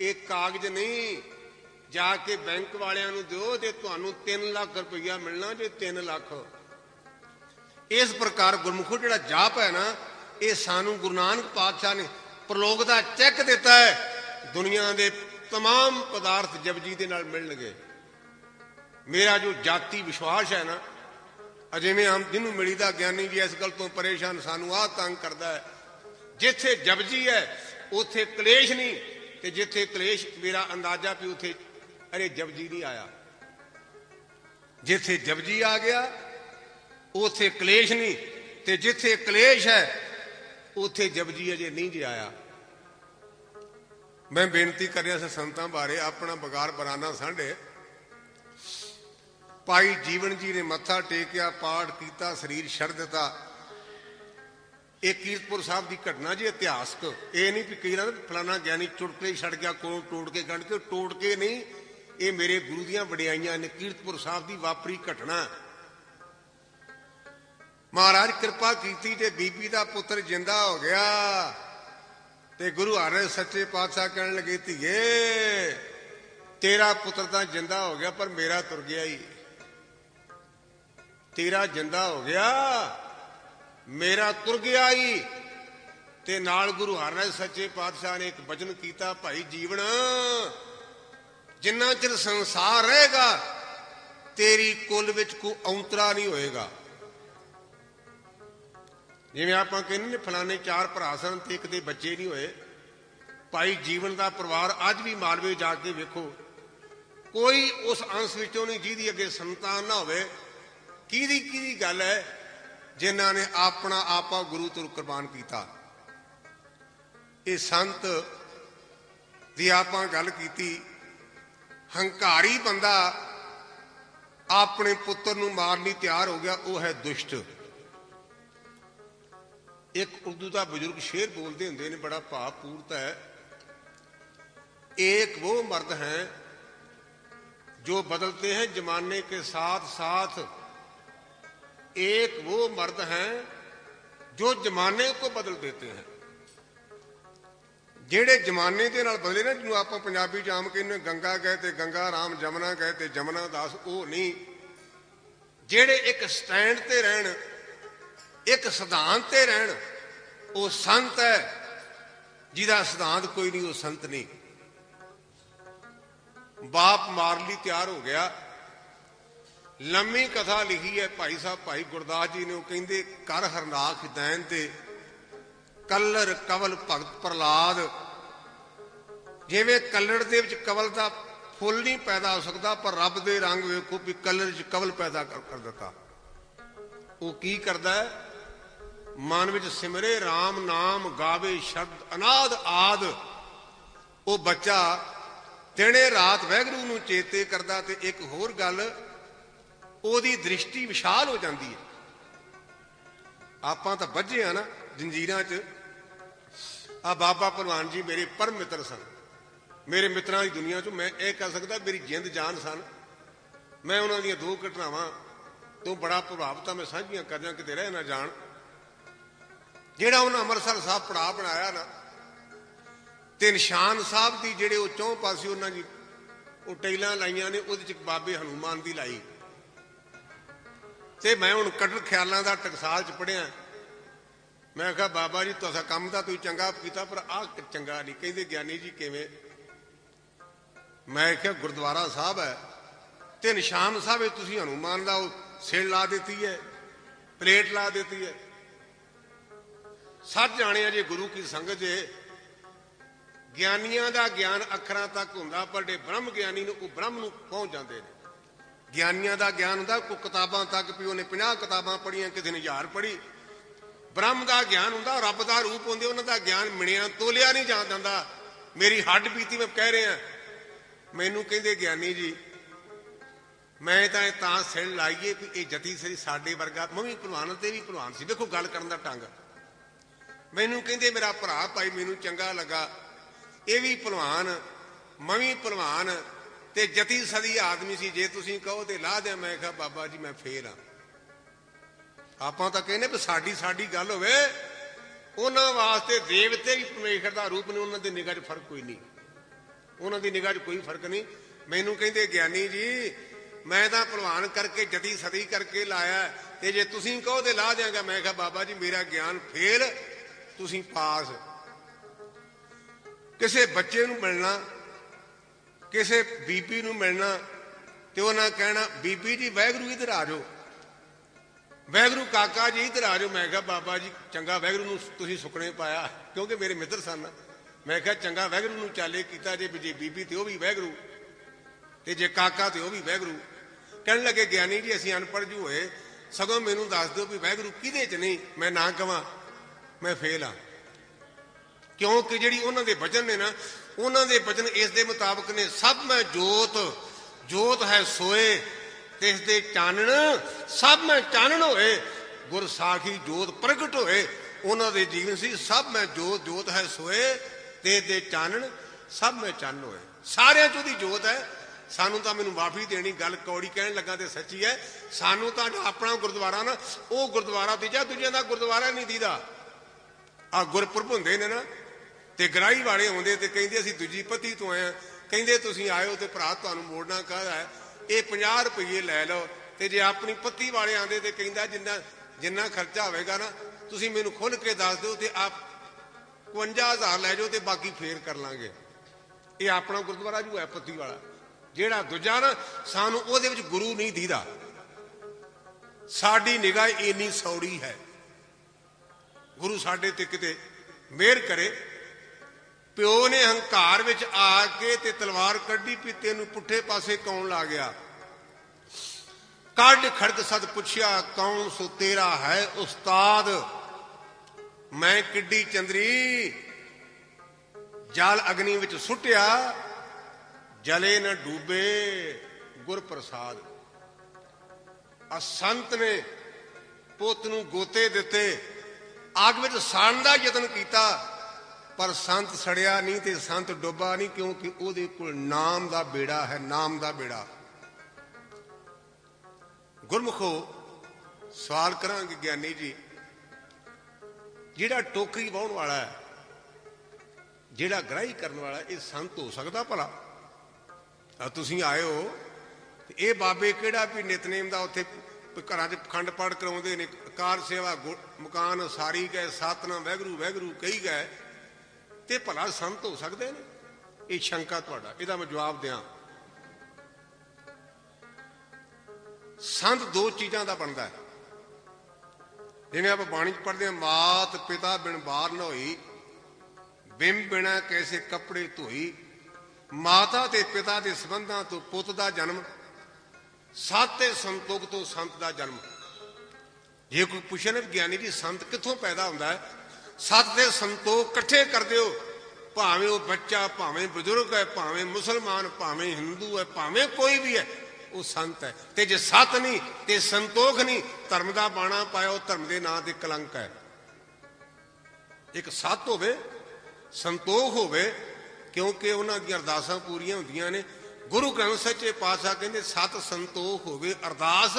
S1: ਇਹ ਕਾਗਜ਼ ਨਹੀਂ ਜਾ ਕੇ ਬੈਂਕ ਵਾਲਿਆਂ ਨੂੰ ਦਿਓ ਜੇ ਤੁਹਾਨੂੰ 3 ਲੱਖ ਰੁਪਈਆ ਮਿਲਣਾ ਜੇ 3 ਲੱਖ ਇਸ ਪ੍ਰਕਾਰ ਗੁਰਮੁਖੋ ਜਿਹੜਾ ਜਾਪ ਹੈ ਨਾ ਇਹ ਸਾਨੂੰ ਗੁਰੂ ਨਾਨਕ ਪਾਤਸ਼ਾਹ ਨੇ ਪ੍ਰਲੋਕ ਦਾ ਚੈੱਕ ਦਿੱਤਾ ਹੈ ਦੁਨੀਆ ਦੇ तमाम ਪਦਾਰਥ ਜਪਜੀ ਦੇ ਨਾਲ ਮਿਲਣਗੇ ਮੇਰਾ ਜੋ ਜਾਤੀ ਵਿਸ਼ਵਾਸ ਹੈ ਨਾ ਅਜਿਵੇਂ ਹਮ ਜਿਹਨੂੰ ਮਿਲੀਦਾ ਗਿਆਨੀ ਜੀ ਇਸ ਗੱਲ ਤੋਂ ਪਰੇਸ਼ਾਨ, ਸਾਨੂੰ ਆਹ ਤੰਗ ਕਰਦਾ ਹੈ। ਜਿੱਥੇ ਜਪਜੀ ਹੈ, ਉੱਥੇ ਕਲੇਸ਼ ਨਹੀਂ, ਤੇ ਜਿੱਥੇ ਕਲੇਸ਼ ਮੇਰਾ ਅੰਦਾਜ਼ਾ ਵੀ ਉੱਥੇ, ਅਰੇ ਜਪਜੀ ਨਹੀਂ ਆਇਆ। ਜਿੱਥੇ ਜਪਜੀ ਆ ਗਿਆ, ਉੱਥੇ ਕਲੇਸ਼ ਨਹੀਂ, ਤੇ ਜਿੱਥੇ ਕਲੇਸ਼ ਹੈ, ਉੱਥੇ ਜਪਜੀ ਅਜੇ ਨਹੀਂ ਜੇ ਆਇਆ। ਮੈਂ ਬੇਨਤੀ ਕਰਿਆ ਸੀ ਸੰਤਾਂ ਬਾਰੇ, ਆਪਣਾ ਬਗਾਰ ਬਰਾਨਾ ਸਾਂਢੇ। ਭਾਈ ਜੀਵਨ ਜੀ ਨੇ ਮੱਥਾ ਟੇਕਿਆ, ਪਾਠ ਕੀਤਾ, ਸਰੀਰ ਛੱਡ ਦਿੱਤਾ। ਇਹ ਕੀਰਤਪੁਰ ਸਾਹਿਬ ਦੀ ਘਟਨਾ ਜੀ, ਇਤਿਹਾਸਕ। ਇਹ ਨਹੀਂ ਵੀ ਕਈ ਨਾ ਫਲਾਣਾ ਗਿਆਨੀ ਚੁਟਕਲੇ ਛੱਡ ਗਿਆ, ਕੋਲ ਟੋੜ ਕੇ ਗੰਢ ਕੇ, ਟੋੜ ਕੇ ਨਹੀਂ, ਇਹ ਮੇਰੇ ਗੁਰੂ ਦੀਆਂ ਵਡਿਆਈਆਂ ਨੇ ਕੀਰਤਪੁਰ ਸਾਹਿਬ ਦੀ ਵਾਪਰੀ ਘਟਨਾ। ਮਹਾਰਾਜ ਕਿਰਪਾ ਕੀਤੀ ਤੇ ਬੀਬੀ ਦਾ ਪੁੱਤਰ ਜਿੰਦਾ ਹੋ ਗਿਆ ਤੇ ਗੁਰੂ ਹਰਿ ਸੱਚੇ ਪਾਤਸ਼ਾਹ ਕਹਿਣ ਲੱਗੇ, ਧੀਏ, ਤੇਰਾ ਪੁੱਤਰ ਤਾਂ ਜਿੰਦਾ ਹੋ ਗਿਆ, ਪਰ ਮੇਰਾ ਤੁਰ ਗਿਆ ਹੀ ਤੇਰਾ ਜਿੰਦਾ ਹੋ ਗਿਆ, ਮੇਰਾ ਤੁਰ ਗਿਆ ਹੀ ਤੇ ਨਾਲ ਗੁਰੂ ਹਰਿ ਸੱਚੇ ਪਾਤਸ਼ਾਹ ਨੇ ਇੱਕ ਵਚਨ ਕੀਤਾ, ਭਾਈ ਜੀਵਨ, ਜਿੰਨਾ ਚਿਰ ਸੰਸਾਰ ਰਹੇਗਾ, ਤੇਰੀ ਕੁੱਲ ਵਿੱਚ ਕੋ ਔਂਤਰਾ ਨਹੀਂ ਹੋਏਗਾ। ਜਿਵੇਂ ਆਪਾਂ ਕਹਿੰਦੇ ਨੇ, ਫਲਾਣੇ ਚਾਰ ਭਰਾ ਸਨ ਤੇ ਇੱਕ ਦੇ ਬੱਚੇ ਨਹੀਂ ਹੋਏ। ਭਾਈ ਜੀਵਨ ਦਾ ਪਰਿਵਾਰ ਅੱਜ ਵੀ ਮਾਲਵੇ ਜਾ ਕੇ ਵੇਖੋ। ਕੋਈ ਉਸ ਅੰਸ਼ ਵਿੱਚੋਂ ਨਹੀਂ ਜਿਹਦੀ ਅੱਗੇ ਸੰਤਾਨ ਨਾ ਹੋਵੇ। ਕਿਹਦੀ ਕਿਹਦੀ ਗੱਲ ਹੈ ਜਿਨ੍ਹਾਂ ਨੇ ਆਪਣਾ ਆਪਾ ਗੁਰੂ ਤੁਰ ਕੁਰਬਾਨ ਕੀਤਾ? ਇਹ ਸੰਤ ਦੀ ਆਪਾਂ ਗੱਲ ਕੀਤੀ, ਹੰਕਾਰੀ ਬੰਦਾ ਆਪਣੇ ਪੁੱਤਰ ਨੂੰ ਮਾਰਨ ਲਈ ਤਿਆਰ ਹੋ ਗਿਆ, ਉਹ ਹੈ ਦੁਸ਼ਟ। ਇੱਕ ਉਰਦੂ ਦਾ ਬਜ਼ੁਰਗ ਸ਼ੇਰ ਬੋਲਦੇ ਹੁੰਦੇ ਨੇ, ਬੜਾ ਭਾਵ ਪੂਰਤ ਹੈ। ਇੱਕ ਉਹ ਮਰਦ ਹੈ ਜੋ ਬਦਲਤੇ ਹੈ ਜ਼ਮਾਨੇ ਕੇ ਸਾਥ ਸਾਥ एक वो मर्द हैं जो जमाने को बदल देते हैं ਜਿਹੜੇ ਜਮਾਨੇ ਦੇ ਨਾਲ ਬਦਲੇ ਨਾ ਜਿਹਨੂੰ ਆਪਾਂ ਪੰਜਾਬੀ ਚ ਆਮ ਕਹਿੰਦੇ ਗੰਗਾ ਗਏ ਤੇ ਗੰਗਾ ਰਾਮ ਜਮਨਾ ਗਏ ਤੇ ਜਮਨਾ ਦਾਸ ਉਹ ਨਹੀਂ ਜਿਹੜੇ ਇੱਕ ਸਟੈਂਡ ਤੇ ਰਹਿਣ ਇੱਕ ਸਿਧਾਂਤ ਤੇ ਰਹਿਣ ਉਹ ਸੰਤ ਹੈ ਜਿਹਦਾ ਸਿਧਾਂਤ ਕੋਈ ਨਹੀਂ ਉਹ ਸੰਤ ਨਹੀਂ ਬਾਪ ਮਾਰ ਲਈ ਤਿਆਰ ਹੋ ਗਿਆ ਲੰਮੀ ਕਥਾ ਲਿਖੀ ਹੈ ਭਾਈ ਸਾਹਿਬ, ਭਾਈ ਗੁਰਦਾਸ ਜੀ ਨੇ, ਉਹ ਕਹਿੰਦੇ, ਕਰ ਹਰਨਾਖ ਹਿਦੈਨ ਤੇ, ਕਲਰ ਕਵਲ ਭਗਤ ਪ੍ਰਲਾਦ ਜਿਵੇਂ ਕਲੜ ਦੇ ਵਿੱਚ ਕਵਲ ਦਾ ਫੁੱਲ ਨਹੀਂ ਪੈਦਾ ਹੋ ਸਕਦਾ, ਪਰ ਰੱਬ ਦੇ ਰੰਗ ਵੇਖੋ ਵੀ ਕਲਰ 'ਚ ਕਵਲ ਪੈਦਾ ਕਰ ਕਰ ਦਿੱਤਾ। ਉਹ ਕੀ ਕਰਦਾ ਹੈ? ਮਨ ਵਿੱਚ ਸਿਮਰੇ RAM ਨਾਮ ਗਾਵੇ ਸ਼ਬਦ ਅਨਾਦ ਆਦ। ਉਹ ਬੱਚਾ ਦਿਨੇ ਰਾਤ ਵੈਗਰੂ ਨੂੰ ਚੇਤੇ ਕਰਦਾ ਤੇ ਇੱਕ ਹੋਰ ਗੱਲ ਉਹਦੀ ਦ੍ਰਿਸ਼ਟੀ ਵਿਸ਼ਾਲ ਹੋ ਜਾਂਦੀ ਹੈ। ਆਪਾਂ ਤਾਂ ਵੱਜੇ ਆ ਨਾ ਜੰਜੀਰਾਂ 'ਚ। ਆ ਬਾਬਾ ਭਲਵਾਨ ਜੀ ਮੇਰੇ ਪਰਮ ਮਿੱਤਰ ਸਨ। ਮੇਰੇ ਮਿੱਤਰਾਂ ਦੀ ਦੁਨੀਆ 'ਚ ਮੈਂ ਇਹ ਕਹਿ ਸਕਦਾ ਮੇਰੀ ਜਿੰਦ ਜਾਨ ਸਨ। ਮੈਂ ਉਹਨਾਂ ਦੀਆਂ ਦੋ ਘਟਨਾਵਾਂ ਤੋਂ ਬੜਾ ਪ੍ਰਭਾਵਿਤ ਆ ਮੈਂ ਸਾਂਝੀਆਂ ਕਰਦਾ ਕਿਤੇ ਰਹਿ ਨਾ ਜਾਣ। ਜਿਹੜਾ ਉਹਨਾਂ ਅੰਮ੍ਰਿਤਸਰ ਸਾਹਿਬ ਪੜਾ ਬਣਾਇਆ ਨਾ, ਤੇ ਨਿਸ਼ਾਨ ਸਾਹਿਬ ਦੀ ਜਿਹੜੇ ਉਹ ਚੌਂ ਪਾਸੇ ਉਹਨਾਂ ਦੀ ਉਹ ਟੈਲਾਂ ਲਾਈਆਂ ਨੇ, ਉਹਦੇ ਚ ਬਾਬੇ ਹਨੂਮਾਨ ਦੀ ਲਾਈ। ਤੇ ਮੈਂ ਹੁਣ ਕੱਢ ਖਿਆਲਾਂ ਦਾ ਟਕਸਾਲ ਚ ਪੜਿਆ ਮੈਂ ਕਿਹਾ, ਬਾਬਾ ਜੀ, ਤੁਹਾਡਾ ਕੰਮ ਤਾਂ ਤੁਸੀਂ ਚੰਗਾ ਕੀਤਾ, ਪਰ ਆਹ ਚੰਗਾ ਨਹੀਂ। ਕਹਿੰਦੇ, ਗਿਆਨੀ ਜੀ, ਕਿਵੇਂ? ਮੈਂ ਕਿਹਾ, ਗੁਰਦੁਆਰਾ ਸਾਹਿਬ ਹੈ। ਤੇ ਨਿਸ਼ਾਨ ਸਾਹਿਬ ਵਿੱਚ ਤੁਸੀਂ ਹਨੂਮਾਨ ਦਾ ਉਹ ਸਿਰ ਲਾ ਦਿੱਤੀ ਹੈ, ਪਲੇਟ ਲਾ ਦਿੱਤੀ ਹੈ। ਸੱਚ ਜਾਣਿਆ ਜੇ ਗੁਰੂ ਕੀ ਸੰਗਤ ਜੇ, ਗਿਆਨੀਆਂ ਦਾ ਗਿਆਨ ਅੱਖਰਾਂ ਤੱਕ ਹੁੰਦਾ, ਪਰ ਜੇ ਬ੍ਰਹਮ ਗਿਆਨੀ ਨੂੰ, ਉਹ ਬ੍ਰਹਮ ਨੂੰ ਪਹੁੰਚ ਜਾਂਦੇ ਨੇ। ਗਿਆਨੀਆਂ ਦਾ ਗਿਆਨ ਹੁੰਦਾ ਕੋ ਕਿਤਾਬਾਂ ਤੱਕ ਵੀ ਉਹਨੇ 50 ਕਿਤਾਬਾਂ ਪੜ੍ਹੀਆਂ, ਕਿਸੇ ਨੇ ਹਜ਼ਾਰ ਪੜ੍ਹੀ। ਬ੍ਰਹਮ ਦਾ ਗਿਆਨ ਹੁੰਦਾ, ਰੱਬ ਦਾ ਰੂਪ ਹੁੰਦੇ, ਉਹਨਾਂ ਦਾ ਗਿਆਨ ਮਿਣਿਆ ਤੋਲਿਆ ਨਹੀਂ ਜਾ ਜਾਂਦਾ। ਮੇਰੀ ਹੱਡ ਬੀਤੀ ਮੈਂ ਕਹਿ ਰਿਹਾ। ਮੈਨੂੰ ਕਹਿੰਦੇ, ਗਿਆਨੀ ਜੀ, ਮੈਂ ਤਾਂ ਇਹ ਤਾਂ ਸਿਰ ਲਾਈਏ ਵੀ ਇਹ ਜਤੀ ਸਰੀ ਸਾਡੇ ਵਰਗਾ, ਮੈਂ ਵੀ ਭਲਵਾਨ ਤੇ ਵੀ ਭਲਵਾਨ ਸੀ। ਦੇਖੋ, ਗੱਲ ਕਰਨ ਦਾ ਢੰਗ। ਮੈਨੂੰ ਕਹਿੰਦੇ, ਮੇਰਾ ਭਰਾ ਭਾਈ ਮੈਨੂੰ ਚੰਗਾ ਲੱਗਾ। ਇਹ ਵੀ ਭਲਵਾਨ, ਮੈਂ ਵੀ ਭਲਵਾਨ। ਤੇ ਜਤੀ ਸਦੀ ਆਦਮੀ ਸੀ, ਜੇ ਤੁਸੀਂ ਕਹੋ ਤੇ ਲਾਹ ਦਿਆਂ। ਮੈਂ ਕਿਹਾ, ਬਾਬਾ ਜੀ, ਮੈਂ ਫੇਲ ਆ। ਆਪਾਂ ਤਾਂ ਕਹਿੰਦੇ ਵੀ ਸਾਡੀ ਸਾਡੀ ਗੱਲ ਹੋਵੇ, ਉਹਨਾਂ ਵਾਸਤੇ ਦੇਵਤੇ ਵੀ ਪਰਮੇਸ਼ਰ ਦਾ ਰੂਪ ਨੇ, ਉਹਨਾਂ ਦੀ ਨਿਗਾਹ 'ਚ ਫ਼ਰਕ ਕੋਈ ਨਹੀਂ। ਉਹਨਾਂ ਦੀ ਨਿਗਾਹ 'ਚ ਕੋਈ ਫ਼ਰਕ ਨਹੀਂ। ਮੈਨੂੰ ਕਹਿੰਦੇ, ਗਿਆਨੀ ਜੀ, ਮੈਂ ਤਾਂ ਭਲਵਾਨ ਕਰਕੇ ਜਤੀ ਸਦੀ ਕਰਕੇ ਲਾਇਆ ਤੇ ਜੇ ਤੁਸੀਂ ਕਹੋ ਤੇ ਲਾ ਦਿਆਂਗਾ। ਮੈਂ ਕਿਹਾ, ਬਾਬਾ ਜੀ, ਮੇਰਾ ਗਿਆਨ ਫੇਲ ਤੁਸੀਂ ਪਾਸ। ਕਿਸੇ ਬੱਚੇ ਨੂੰ ਮਿਲਣਾ ਕਿਸੇ ਬੀਬੀ ਨੂੰ ਮਿਲਣਾ ਤੇ ਉਹਨਾਂ ਕਹਿਣਾ, ਬੀਬੀ ਜੀ, ਵੈਗਰੂ ਇਧਰ ਆ ਜਾਓ। ਵੈਗਰੂ ਕਾਕਾ ਜੀ ਇਧਰ ਆ ਜਾਓ। ਮੈਂ ਕਿਹਾ, ਬਾਬਾ ਜੀ, ਚੰਗਾ ਵੈਗਰੂ ਨੂੰ ਤੁਸੀਂ ਸੁਕਣੇ ਪਾਇਆ, ਕਿਉਂਕਿ ਮੇਰੇ ਮਿੱਤਰ ਸਨ। ਮੈਂ ਕਿਹਾ, ਚੰਗਾ ਵੈਗਰੂ ਨੂੰ ਚਾਲੇ ਕੀਤਾ ਜੇ ਜੇ ਬੀਬੀ ਤੇ ਉਹ ਵੀ ਵੈਗਰੂ ਤੇ ਜੇ ਕਾਕਾ ਤੇ ਉਹ ਵੀ ਵੈਗਰੂ। ਕਹਿਣ ਲੱਗੇ, ਗਿਆਨੀ ਜੀ, ਅਸੀਂ ਅਨਪੜ੍ਹ ਜੂ ਹੋਏ। ਸਗੋਂ ਮੈਨੂੰ ਦੱਸ ਦਿਓ ਵੀ ਵੈਗਰੂ ਕਿਹਦੇ ਚ ਨਹੀਂ? ਮੈਂ ਨਾ ਕਵਾਂ, ਮੈਂ ਫੇਲ ਆ। ਕਿਉਂਕਿ ਜਿਹੜੀ ਉਹਨਾਂ ਦੇ ਵਚਨ ਨੇ ਨਾ ਉਹਨਾਂ ਦੇ ਵਚਨ ਇਸ ਦੇ ਮੁਤਾਬਕ ਨੇ। ਸਭ ਮੈਂ ਜੋਤ ਜੋਤ ਹੈ ਸੋਏ ਤੇ ਇਸ ਦੇ ਚਾਨਣ, ਸਭ ਮੈਂ ਚਾਨਣ ਹੋਏ, ਗੁਰ ਸਾਖੀ ਜੋਤ ਪ੍ਰਗਟ ਹੋਏ, ਉਹਨਾਂ ਦੇ ਜੀਵਨ ਸੀ। ਸਭ ਮੈਂ ਜੋਤ ਜੋਤ ਹੈ ਸੋਏ ਤੇ ਇਸ ਦੇ ਚਾਨਣ, ਸਭ ਮੈਂ ਚੰਨ ਹੋਏ। ਸਾਰਿਆਂ 'ਚ ਉਹਦੀ ਜੋਤ ਹੈ। ਸਾਨੂੰ ਤਾਂ ਮੈਨੂੰ ਮਾਫੀ ਦੇਣੀ, ਗੱਲ ਕੌੜੀ ਕਹਿਣ ਲੱਗਾ ਤੇ ਸੱਚੀ ਹੈ। ਸਾਨੂੰ ਤਾਂ ਆਪਣਾ ਗੁਰਦੁਆਰਾ ਨਾ, ਉਹ ਗੁਰਦੁਆਰਾ ਦੀਜਾ ਦੂਜਿਆਂ ਦਾ ਗੁਰਦੁਆਰਾ ਨਹੀਂ ਦੀਦਾ। ਆ ਗੁਰਪੁਰਬ ਹੁੰਦੇ ਨੇ ਨਾ ਤੇ ਗਰਾਈ ਵਾਲੇ ਆਉਂਦੇ ਤੇ ਕਹਿੰਦੇ ਅਸੀਂ ਦੂਜੀ ਪਤੀ ਤੋਂ ਆਏ ਆ ਕਹਿੰਦੇ ਤੁਸੀਂ ਆਇਓ ਤੇ ਭਰਾ ਤੁਹਾਨੂੰ ਮੋੜਨਾ ਕਾਹਦਾ ਹੈ ਇਹ 50 ਰੁਪਏ ਲੈ ਲਓ ਤੇ ਜੇ ਆਪਣੀ ਪੱਤੀ ਵਾਲੇ ਆਂਦੇ ਤੇ ਕਹਿੰਦਾ ਜਿੰਨਾ ਜਿੰਨਾ ਖਰਚਾ ਹੋਵੇਗਾ ਨਾ, ਤੁਸੀਂ ਮੈਨੂੰ ਖੁੱਲ ਕੇ ਦੱਸ ਦਿਓ ਤੇ ਆਪ 51000 ਲੈ ਜਾਓ ਤੇ ਬਾਕੀ ਫੇਰ ਕਰ ਲਾਂਗੇ। ਇਹ ਆਪਣਾ ਗੁਰਦੁਆਰਾ ਜੂ ਹੈ ਪੱਤੀ ਵਾਲਾ। ਜਿਹੜਾ ਦੂਜਾ ਨਾ, ਸਾਨੂੰ ਉਹਦੇ ਵਿੱਚ ਗੁਰੂ ਨਹੀਂ ਦੀਦਾ। ਸਾਡੀ ਨਿਗਾਹ ਇੰਨੀ ਸੌੜੀ ਹੈ। ਗੁਰੂ ਸਾਡੇ ਤੇ ਕਿਤੇ ਮਿਹਰ ਕਰੇ। ਪਿਓ ਨੇ ਹੰਕਾਰ ਵਿੱਚ ਆ ਕੇ ਤੇ ਤਲਵਾਰ ਕੱਢੀ ਵੀ ਨੂੰ ਪੁੱਠੇ ਪਾਸੇ ਕੌਣ ਲਾ ਗਿਆ? ਕੱਢ ਖੜਕ ਸਦ ਪੁੱਛਿਆ, ਕੌਣ ਸੋ ਤੇਰਾ ਹੈ ਉਸਤਾਦ? ਮੈਂ ਕਿੱਡੀ ਚੰਦਰੀ? ਜਲ ਅਗਨੀ ਵਿੱਚ ਸੁੱਟਿਆ, ਜਲੇ ਨਾ ਡੂਬੇ ਗੁਰ ਪ੍ਰਸਾਦ ਆ ਸੰਤ ਨੇ ਪੁੱਤ ਨੂੰ ਗੋਤੇ ਦਿੱਤੇ ਆਗ ਵਿੱਚ ਸਾੜਨ ਦਾ ਯਤਨ ਕੀਤਾ। ਪਰ ਸੰਤ ਸੜਿਆ ਨਹੀਂ ਤੇ ਸੰਤ ਡੁੱਬਾ ਨਹੀਂ, ਕਿਉਂਕਿ ਉਹਦੇ ਕੋਲ ਨਾਮ ਦਾ ਬੇੜਾ ਹੈ, ਨਾਮ ਦਾ ਬੇੜਾ। ਗੁਰਮੁਖੋ, ਸਵਾਲ ਕਰਾਂਗੇ ਗਿਆਨੀ ਜੀ। ਜਿਹੜਾ ਟੋਕਰੀ ਵਾਉਣ ਵਾਲਾ ਹੈ, ਜਿਹੜਾ ਗ੍ਰਾਹੀ ਕਰਨ ਵਾਲਾ, ਇਹ ਸੰਤ ਹੋ ਸਕਦਾ ਭਲਾ? ਆ ਤੁਸੀਂ ਆਏ ਹੋ ਇਹ ਬਾਬੇ ਕਿਹੜਾ ਵੀ ਨਿਤਨੇਮ ਦਾ ਉੱਥੇ ਘਰਾਂ 'ਚ ਖੰਡ ਪਾਠ ਕਰਾਉਂਦੇ ਨੇ, ਕਾਰ ਸੇਵਾ ਮਕਾਨ ਸਾਰੀ ਗਏ ਸਤਨਾਮ ਵੈਗਰੂ ਵੈਗਰੂ ਕਹੀ ਗਏ। ਤੇ ਭਲਾ ਸੰਤ ਹੋ ਸਕਦੇ ਨੇ? ਇਹ ਸ਼ੰਕਾ ਤੁਹਾਡਾ, ਇਹਦਾ ਮੈਂ ਜਵਾਬ ਦਿਆਂ। ਸੰਤ ਦੋ ਚੀਜ਼ਾਂ ਦਾ ਬਣਦਾ ਹੈ। ਜਿਵੇਂ ਆਪਾਂ ਬਾਣੀ ਚ ਪੜ੍ਹਦੇ ਹਾਂ, ਮਾਤ ਪਿਤਾ ਬਿਨ ਬਾਰ ਨ ਹੋਈ ਬਿੰਬ ਬਿਨਾ ਕੈਸੇ ਕੱਪੜੇ ਧੋਈ, ਮਾਤਾ ਤੇ ਪਿਤਾ ਦੇ ਸੰਬੰਧਾਂ ਤੋਂ ਪੁੱਤ ਦਾ ਜਨਮ, ਸਾਤੇ ਸੰਤੋਖ ਤੋਂ ਸੰਤ ਦਾ ਜਨਮ। ਜੇ ਕੋਈ ਪੁੱਛੇ ਨਾ ਗਿਆਨੀ ਜੀ, ਸੰਤ ਕਿੱਥੋਂ ਪੈਦਾ ਹੁੰਦਾ ਹੈ? ਸੱਤ ਦੇ ਸੰਤੋਖ ਇਕੱਠੇ ਕਰ ਦਿਓ। ਭਾਵੇਂ ਉਹ ਬੱਚਾ, ਭਾਵੇਂ ਬਜ਼ੁਰਗ ਹੈ, ਭਾਵੇਂ ਮੁਸਲਮਾਨ, ਭਾਵੇਂ ਹਿੰਦੂ ਹੈ, ਭਾਵੇਂ ਕੋਈ ਵੀ ਹੈ, ਉਹ ਸੰਤ ਹੈ। ਤੇ ਜੇ ਸਤ ਨਹੀਂ, ਤੇ ਸੰਤੋਖ ਨਹੀਂ, ਧਰਮ ਦਾ ਬਾਣਾ ਪਾਇਆ ਉਹ ਧਰਮ ਦੇ ਨਾਂ ਤੇ ਕਲੰਕ ਹੈ। ਇੱਕ ਸਤ ਹੋਵੇ, ਸੰਤੋਖ ਹੋਵੇ, ਕਿਉਂਕਿ ਉਹਨਾਂ ਦੀਆਂ ਅਰਦਾਸਾਂ ਪੂਰੀਆਂ ਹੁੰਦੀਆਂ ਨੇ। ਗੁਰੂ ਗ੍ਰੰਥ ਸੱਚੇ ਪਾਤਸ਼ਾਹ ਕਹਿੰਦੇ, ਸਤ ਸੰਤੋਖ ਹੋਵੇ ਅਰਦਾਸ,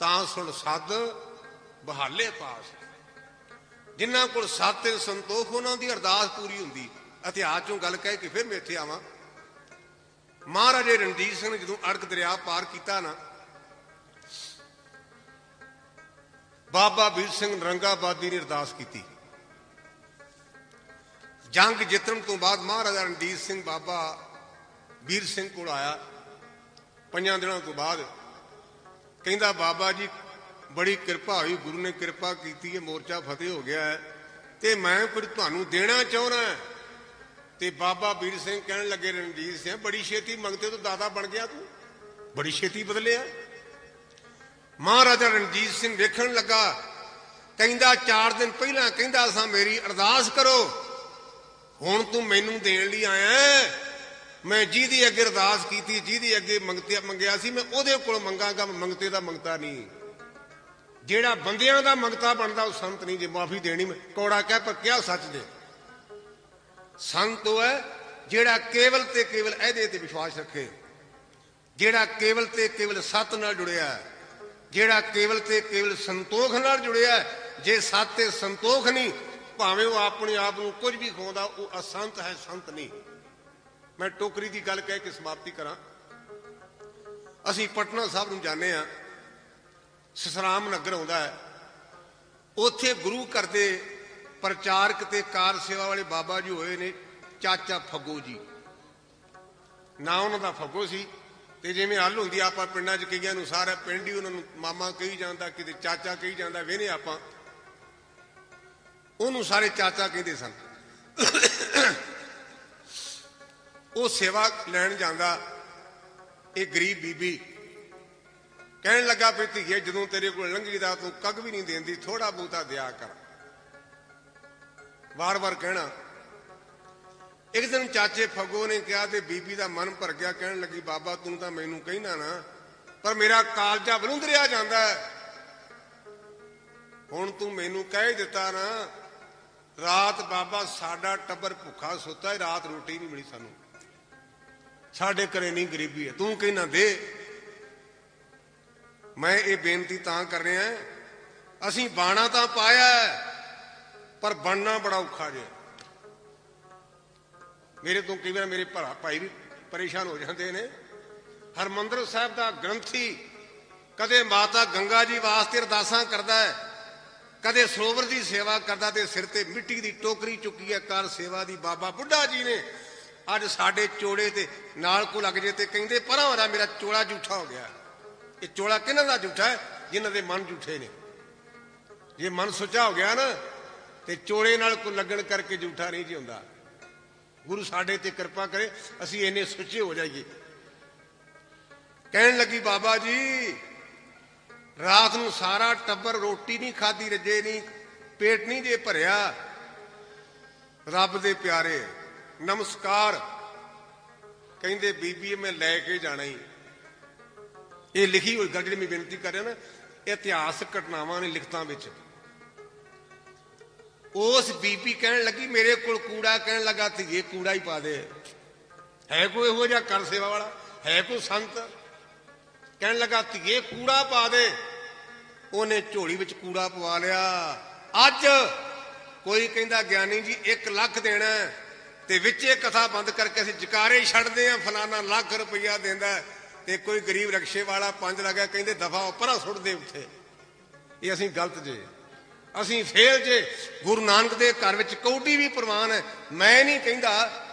S1: ਤਾਂ ਸੁਣ ਸਦ ਬਹਾਲੇ ਪਾਸ। ਜਿਨ੍ਹਾਂ ਕੋਲ ਸੱਤ ਸੰਤੋਖ ਉਹਨਾਂ ਦੀ, ਅਰਦਾਸ ਪੂਰੀ ਹੁੰਦੀ। ਇਤਿਹਾਸ ਚੋਂ ਗੱਲ ਕਹਿ ਕੇ ਫਿਰ ਮੈਂ ਇੱਥੇ ਆਵਾਂ। ਮਹਾਰਾਜੇ ਰਣਜੀਤ ਸਿੰਘ ਨੇ ਜਦੋਂ ਅੜਕ ਦਰਿਆ ਪਾਰ ਕੀਤਾ ਨਾ, ਬਾਬਾ ਵੀਰ ਸਿੰਘ ਨਰੰਗਾਬਾਦੀ ਨੇ ਅਰਦਾਸ ਕੀਤੀ। ਜੰਗ ਜਿੱਤਣ ਤੋਂ ਬਾਅਦ ਮਹਾਰਾਜਾ ਰਣਜੀਤ ਸਿੰਘ ਬਾਬਾ ਵੀਰ ਸਿੰਘ ਕੋਲ ਆਇਆ। ਪੰਜਾਂ ਦਿਨਾਂ ਤੋਂ ਬਾਅਦ ਕਹਿੰਦਾ, ਬਾਬਾ ਜੀ ਬੜੀ ਕਿਰਪਾ ਹੋਈ, ਗੁਰੂ ਨੇ ਕਿਰਪਾ ਕੀਤੀ ਹੈ, ਮੋਰਚਾ ਫਤਿਹ ਹੋ ਗਿਆ ਹੈ। ਤੇ ਮੈਂ ਕੁਝ ਤੁਹਾਨੂੰ ਦੇਣਾ ਚਾਹੁੰਦਾ ਤੇ ਬਾਬਾ ਵੀਰ ਸਿੰਘ ਕਹਿਣ ਲੱਗੇ, ਰਣਜੀਤ ਸਿੰਘ, ਬੜੀ ਛੇਤੀ ਮੰਗਤੇ ਤੋਂ ਦਾਦਾ ਬਣ ਗਿਆ ਤੂੰ। ਬੜੀ ਛੇਤੀ ਬਦਲਿਆ। ਮਹਾਰਾਜਾ ਰਣਜੀਤ ਸਿੰਘ ਵੇਖਣ ਲੱਗਾ, ਕਹਿੰਦਾ 4 ਦਿਨ ਪਹਿਲਾਂ ਕਹਿੰਦਾ ਸਾਂ, ਮੇਰੀ ਅਰਦਾਸ ਕਰੋ। ਹੁਣ ਤੂੰ ਮੈਨੂੰ ਦੇਣ ਲਈ ਆਇਆ ਮੈਂ ਜਿਹਦੀ ਅੱਗੇ ਅਰਦਾਸ ਕੀਤੀ, ਜਿਹਦੀ ਅੱਗੇ ਮੰਗਤੇ ਮੰਗਿਆ ਸੀ, ਮੈਂ ਉਹਦੇ ਕੋਲ ਮੰਗਾਂਗਾ ਮੰਗਤੇ ਦਾ ਮੰਗਤਾ ਨਹੀਂ। ਜਿਹੜਾ ਬੰਦਿਆਂ ਦਾ ਮੰਗਤਾ ਬਣਦਾ ਉਹ ਸੰਤ ਨਹੀਂ, ਜੇ ਮਾਫੀ ਦੇਣੀ ਮੈਂ। ਕੋੜਾ ਕਹਿ ਪਰ ਕਿਹਾ ਸੱਚ ਜੇ ਸੰਤ ਉਹ ਹੈ ਜਿਹੜਾ ਕੇਵਲ ਤੇ ਕੇਵਲ ਇਹਦੇ ਤੇ ਵਿਸ਼ਵਾਸ ਰੱਖੇ। ਜਿਹੜਾ ਕੇਵਲ ਤੇ ਕੇਵਲ ਸਤ ਨਾਲ ਜੁੜਿਆ ਹੈ। ਜਿਹੜਾ ਕੇਵਲ ਤੇ ਕੇਵਲ ਸੰਤੋਖ ਨਾਲ ਜੁੜਿਆ ਹੈ। ਜੇ ਸਤ ਤੇ ਸੰਤੋਖ ਨਹੀਂ, ਭਾਵੇਂ ਉਹ ਆਪਣੇ ਆਪ ਨੂੰ ਕੁਝ ਵੀ ਖਵਾਉਂਦਾ, ਉਹ ਅਸੰਤ ਹੈ, ਸੰਤ ਨਹੀਂ। ਮੈਂ ਟੋਕਰੀ ਦੀ ਗੱਲ ਕਹਿ ਕੇ ਸਮਾਪਤੀ ਕਰਾਂ। ਅਸੀਂ ਪਟਨਾ ਸਾਹਿਬ ਨੂੰ ਜਾਂਦੇ ਆ ਸਸਰਾਮ ਨਗਰ ਆਉਂਦਾ ਹੈ। ਉੱਥੇ ਗੁਰੂ ਘਰ ਦੇ ਪ੍ਰਚਾਰਕ ਤੇ ਕਾਰ ਸੇਵਾ ਵਾਲੇ ਬਾਬਾ ਜੀ ਹੋਏ ਨੇ, ਚਾਚਾ ਫੱਗੋ ਜੀ। ਨਾ ਉਹਨਾਂ ਦਾ ਫੱਗੋ ਸੀ ਤੇ ਜਿਵੇਂ ਹੱਲ ਹੁੰਦੀ ਆਪਾਂ ਪਿੰਡਾਂ 'ਚ ਕਈਆਂ ਨੂੰ ਸਾਰਾ ਪਿੰਡ ਹੀ ਉਹਨਾਂ ਨੂੰ ਮਾਮਾ ਕਹੀ ਜਾਂਦਾ, ਕਿਤੇ ਚਾਚਾ ਕਹੀ ਜਾਂਦਾ ਵੇਨੇ ਆਪਾਂ। ਉਹਨੂੰ ਸਾਰੇ ਚਾਚਾ ਕਹਿੰਦੇ ਸਨ। ਉਹ ਸੇਵਾ ਲੈਣ ਜਾਂਦਾ, ਇਹ ਗਰੀਬ ਬੀਬੀ ਕਹਿਣ ਲੱਗਾ ਵੀ ਧੀਏ, ਜਦੋਂ ਤੇਰੇ ਕੋਲ ਲੰਘੀ ਦਾ ਤੂੰ ਕੱਗ ਵੀ ਨਹੀਂ ਦੇਂਦੀ ਥੋੜਾ ਬੂਤਾ ਦਿਆ ਕਰ। ਵਾਰ-ਵਾਰ ਕਹਿਣਾ। ਇੱਕ ਦਿਨ ਚਾਚੇ ਫਗੋ ਨੇ ਕਿਹਾ ਤੇ ਬੀਬੀ ਦਾ ਮਨ ਭਰ ਗਿਆ, ਕਹਿਣ ਲੱਗੀ, ਬਾਬਾ, ਤੂੰ ਤਾਂ ਮੈਨੂੰ ਕਹਿਣਾ ਨਾ, ਪਰ ਮੇਰਾ ਕਾਲਜਾ ਬਲੁੰਦਰਿਆ ਜਾਂਦਾ ਹੈ। ਹੁਣ ਤੂੰ ਮੈਨੂੰ ਕਹਿ ਦਿੱਤਾ ਨਾ, ਰਾਤ ਬਾਬਾ ਸਾਡਾ ਟੱਬਰ ਭੁੱਖਾ ਸੁੱਤਾ ਹੈ, ਰਾਤ ਰੋਟੀ ਨਹੀਂ ਮਿਲੀ ਸਾਨੂੰ। ਸਾਡੇ ਘਰੇ ਨਹੀਂ ਗਰੀਬੀ ਹੈ, ਤੂੰ ਕਹਿਣਾ ਦੇ। ਮੈਂ ਇਹ ਬੇਨਤੀ ਤਾਂ ਕਰ ਰਿਹਾ ਅਸੀਂ ਬਾਣਾ ਤਾਂ ਪਾਇਆ ਪਰ ਬਣਨਾ ਬੜਾ ਔਖਾ ਜਿਹਾ ਮੇਰੇ ਤੋਂ ਕਈ ਵਾਰ ਮੇਰੇ ਭਰਾ ਭਾਈ ਵੀ ਪਰੇਸ਼ਾਨ ਹੋ ਜਾਂਦੇ ਨੇ। ਹਰਮੰਦਰ ਸਾਹਿਬ ਦਾ ਗ੍ਰੰਥੀ ਕਦੇ ਮਾਤਾ ਗੰਗਾ ਜੀ ਵਾਸਤੇ ਅਰਦਾਸਾਂ ਕਰਦਾ ਹੈ, ਕਦੇ ਸਰੋਵਰ ਦੀ ਸੇਵਾ ਕਰਦਾ ਤੇ ਸਿਰ ਤੇ ਮਿੱਟੀ ਦੀ ਟੋਕਰੀ ਚੁੱਕੀ ਹੈ ਕਰ ਸੇਵਾ ਦੀ ਬਾਬਾ ਬੁੱਢਾ ਜੀ ਨੇ। ਅੱਜ ਸਾਡੇ ਚੋੜੇ ਤੇ ਨਾਲ ਕੋ ਲੱਗ ਜੇ ਤੇ ਕਹਿੰਦੇ ਪਰਾਂ ਹੋਰਾ ਮੇਰਾ ਚੋਲਾ ਝੂਠਾ ਹੋ ਗਿਆ। ਇਹ ਚੋਲਾ ਕਿਹਨਾਂ ਦਾ ਝੂਠਾ ਹੈ? ਜਿਨ੍ਹਾਂ ਦੇ ਮਨ ਝੂਠੇ ਨੇ। ਜੇ ਮਨ ਸੁੱਚਾ ਹੋ ਗਿਆ ਨਾ, ਤੇ ਚੋਲੇ ਨਾਲ ਕੋ ਲੱਗਣ ਕਰਕੇ ਝੂਠਾ ਨਹੀਂ ਜੀ ਹੁੰਦਾ। ਗੁਰੂ ਸਾਡੇ ਤੇ ਕਿਰਪਾ ਕਰੇ, ਅਸੀਂ ਇੰਨੇ ਸੁੱਚੇ ਹੋ ਜਾਈਏ। ਕਹਿਣ ਲੱਗੀ, ਬਾਬਾ ਜੀ, ਰਾਤ ਨੂੰ ਸਾਰਾ ਟੱਬਰ ਰੋਟੀ ਨਹੀਂ ਖਾਦੀ ਰੱਜੇ ਨਹੀਂ, ਪੇਟ ਨਹੀਂ ਜੇ ਭਰਿਆ। ਰੱਬ ਦੇ ਪਿਆਰੇ, ਨਮਸਕਾਰ। ਕਹਿੰਦੇ, ਬੀਬੀ, ਮੈਂ ਲੈ ਕੇ ਜਾਣਾ ਹੀ ਇਹ ਲਿਖੀ ਹੋਈ ਗੱਲ ਜਿਹੜੀ ਮੈਂ ਬੇਨਤੀ ਕਰ ਰਿਹਾ ਨਾ ਇਹ ਇਤਿਹਾਸਕ ਘਟਨਾਵਾਂ ਨੇ ਲਿਖਤਾਂ ਵਿੱਚ। ਉਸ ਬੀਬੀ ਕਹਿਣ ਲੱਗੀ ਮੇਰੇ ਕੋਲ ਕੂੜਾ ਕਹਿਣ ਲੱਗਾ ਧੀਏ ਕੂੜਾ ਹੀ ਪਾ ਦੇ। ਹੈ ਕੋਈ ਇਹੋ ਜਿਹਾ ਕਰ ਸੇਵਾ ਵਾਲਾ? ਹੈ ਕੋਈ ਸੰਤ? ਕਹਿਣ ਲੱਗਾ ਧੀਏ ਕੂੜਾ ਪਾ ਦੇ। ਉਹਨੇ ਝੋਲੀ ਵਿੱਚ ਕੂੜਾ ਪਵਾ ਲਿਆ। ਅੱਜ ਕੋਈ ਕਹਿੰਦਾ ਗਿਆਨੀ ਜੀ 1 ਲੱਖ ਦੇਣਾ ਹੈ, ਤੇ ਵਿੱਚੇ ਕਥਾ ਬੰਦ ਕਰਕੇ ਅਸੀਂ ਜਕਾਰੇ ਛੱਡਦੇ ਆ ਫਲਾਣਾ ਲੱਖ ਰੁਪਈਆ ਦਿੰਦਾ ਤੇ ਕੋਈ ਗਰੀਬ ਰਕਸ਼ੇ ਵਾਲਾ ਪੰਜ ਲਗਾ ਕਹਿੰਦੇ ਦਫਾ ਉੱਪਰਾਂ ਸੁੱਟ ਦੇ ਉੱਥੇ। ਇਹ ਅਸੀਂ ਗਲਤ ਜੇ। ਅਸੀਂ ਫੇਲ ਜੇ। ਗੁਰੂ ਨਾਨਕ ਦੇ ਘਰ ਵਿੱਚ ਕੌਡੀ ਵੀ ਪ੍ਰਵਾਨ ਹੈ। ਮੈਂ ਨਹੀਂ ਕਹਿੰਦਾ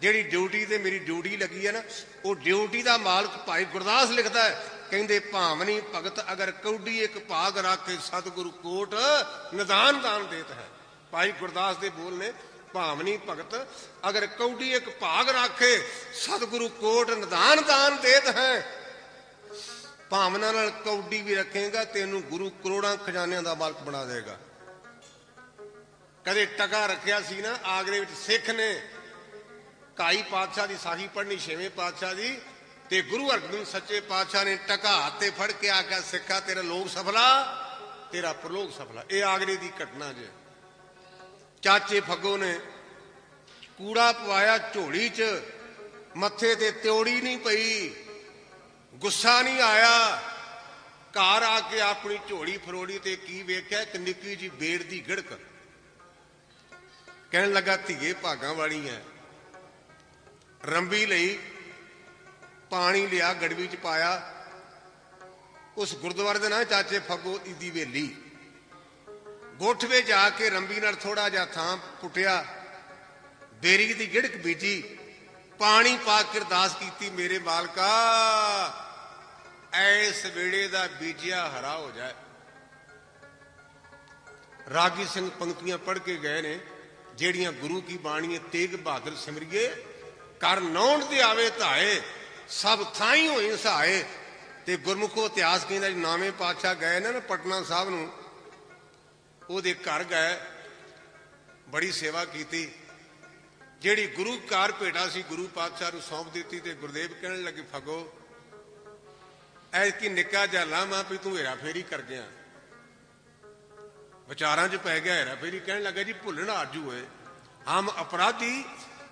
S1: ਜਿਹੜੀ ਡਿਊਟੀ ਤੇ ਮੇਰੀ ਡਿਊਟੀ ਲੱਗੀ ਹੈ ਨਾ, ਉਹ ਡਿਊਟੀ ਦਾ ਮਾਲਕ ਭਾਈ ਗੁਰਦਾਸ ਲਿਖਦਾ ਹੈ। ਕਹਿੰਦੇ ਭਾਵਨੀ ਭਗਤ ਅਗਰ ਕੌਡੀ ਇੱਕ ਭਾਗ ਰੱਖ ਕੇ ਸਤਿਗੁਰੂ ਕੋਟ ਨਿਦਾਨ ਦਾਨ ਦੇਤ ਹੈ। ਭਾਈ ਗੁਰਦਾਸ ਦੇ ਬੋਲ ਨੇ ਭਾਵਨੀ ਭਗਤ, ਅਗਰ ਕੌਡੀ ਇੱਕ ਭਾਗ ਰੱਖੇ, ਸਤਿਗੁਰੂ ਕੋਟ ਨਿਦਾਨ ਦਾਨ ਦੇਤ ਹੈ। ਭਾਵਨਾ ਨਾਲ ਕੌਡੀ ਵੀ ਰੱਖੇਗਾ ਤੈਨੂੰ ਗੁਰੂ ਕਰੋੜਾਂ ਖਜ਼ਾਨਿਆਂ ਦਾ ਮਾਲਕ ਬਣਾ ਦੇਗਾ। ਕਦੇ ਟਕਾ ਰੱਖਿਆ ਸੀ ਨਾ, ਆਗਰੇ ਵਿੱਚ ਸਿੱਖ ਨੇ, ਕਾਈ ਪਾਤਸ਼ਾਹ ਦੀ ਸਾਖੀ ਪੜ੍ਹਨੀ, ਛੇਵੇਂ ਪਾਤਸ਼ਾਹ ਦੀ, ਤੇ ਗੁਰੂ ਅਰਜਨ ਸੱਚੇ ਪਾਤਸ਼ਾਹ ਨੇ ਟਕਾ ਤੇ ਫੜ ਕੇ ਆਖਿਆ, ਸਿੱਖਾ ਤੇਰਾ ਲੋਕ ਸਫਲਾ, ਤੇਰਾ ਪ੍ਰਲੋਕ ਸਫਲਾ। ਇਹ ਆਗਰੇ ਦੀ ਘਟਨਾ ਜੇ। ਚਾਚੇ ਫੱਗੋ ਨੇ ਕੂੜਾ ਪਵਾਇਆ ਝੋਲੀ 'ਚ, ਮੱਥੇ ਤੇ ਤਿਉੜੀ ਨਹੀਂ ਪਈ, ਗੁੱਸਾ ਨਹੀਂ ਆਇਆ। ਘਰ ਆ ਕੇ ਆਪਣੀ ਝੋਲੀ ਫਰੋੜੀ ਤੇ ਕੀ ਵੇਖਿਆ? ਇੱਕ ਨਿੱਕੀ ਜੀ ਬੇੜ ਦੀ ਗੜਕ। ਕਹਿਣ ਲੱਗਾ, ਧੀਏ ਭਾਗਾਂ ਵਾਲੀ ਐ। ਰੰਬੀ ਲਈ ਪਾਣੀ ਲਿਆ, ਗੜਵੀ ਚ ਪਾਇਆ। ਉਸ ਗੁਰਦੁਆਰੇ ਦੇ ਨਾਂ ਚਾਚੇ ਫੱਗੋ ਦੀ ਵੇਲੀ ਗੋਠਵੇ ਜਾ ਕੇ ਰੰਬੀ ਨਾਲ ਥੋੜਾ ਜਿਹਾ ਥਾਂ ਪੁੱਟਿਆ। ਬੇਰੀ ਦੀ ਗਿੜਕ ਬੀਜੀ। ਪਾਣੀ ਪਾ ਕੇ ਅਰਦਾਸ ਕੀਤੀ, ਮੇਰੇ ਮਾਲਕਾ ਐਸ ਵੇੜੇ ਦਾ ਬੀਜਿਆ ਹਰਾ ਹੋ ਜਾਏ। ਰਾਗੀ ਸਿੰਘ ਪੰਕਤੀਆਂ ਪੜ੍ਹ ਕੇ ਗਏ ਨੇ, ਜਿਹੜੀਆਂ ਗੁਰੂ ਕੀ ਬਾਣੀ ਤੇਗ ਬਹਾਦਰ ਸਿਮਰਿਏ ਕਰ ਨੌਣ ਤੇ ਆਵੇ ਧਾਏ, ਸਭ ਥਾਈ ਹੋਏ ਸਹਾਏ। ਤੇ ਗੁਰਮੁਖੋ ਇਤਿਹਾਸ ਕਹਿੰਦਾ ਜੀ, ਨਾਵੇਂ ਪਾਤਸ਼ਾਹ ਗਏ ਨੇ ਨਾ ਪਟਨਾ ਸਾਹਿਬ ਨੂੰ ਉਹਦੇ ਘਰ ਗਏ, ਬੜੀ ਸੇਵਾ ਕੀਤੀ। ਜਿਹੜੀ ਗੁਰੂ ਕਾਰ ਭੇਟਾ ਸੀ, ਗੁਰੂ ਪਾਤਸ਼ਾਹ ਨੂੰ ਸੌਂਪ ਦਿੱਤੀ ਤੇ ਗੁਰਦੇਵ ਕਹਿਣ ਲੱਗੇ, ਫਗੋ ਐ ਕਿ ਨਿੱਕਾ ਜਿਹਾ ਲਾਮਾ ਵੀ ਤੂੰ ਹੇਰਾ ਫੇਰੀ ਕਰ ਗਿਆ। ਵਿਚਾਰਾਂ 'ਚ ਪੈ ਗਿਆ ਹੇਰਾ ਫੇਰੀ ਕਹਿਣ ਲੱਗਾ, ਜੀ, ਭੁੱਲਣ ਆਜੂ ਹੋਏ। ਹਮ ਅਪਰਾਧੀ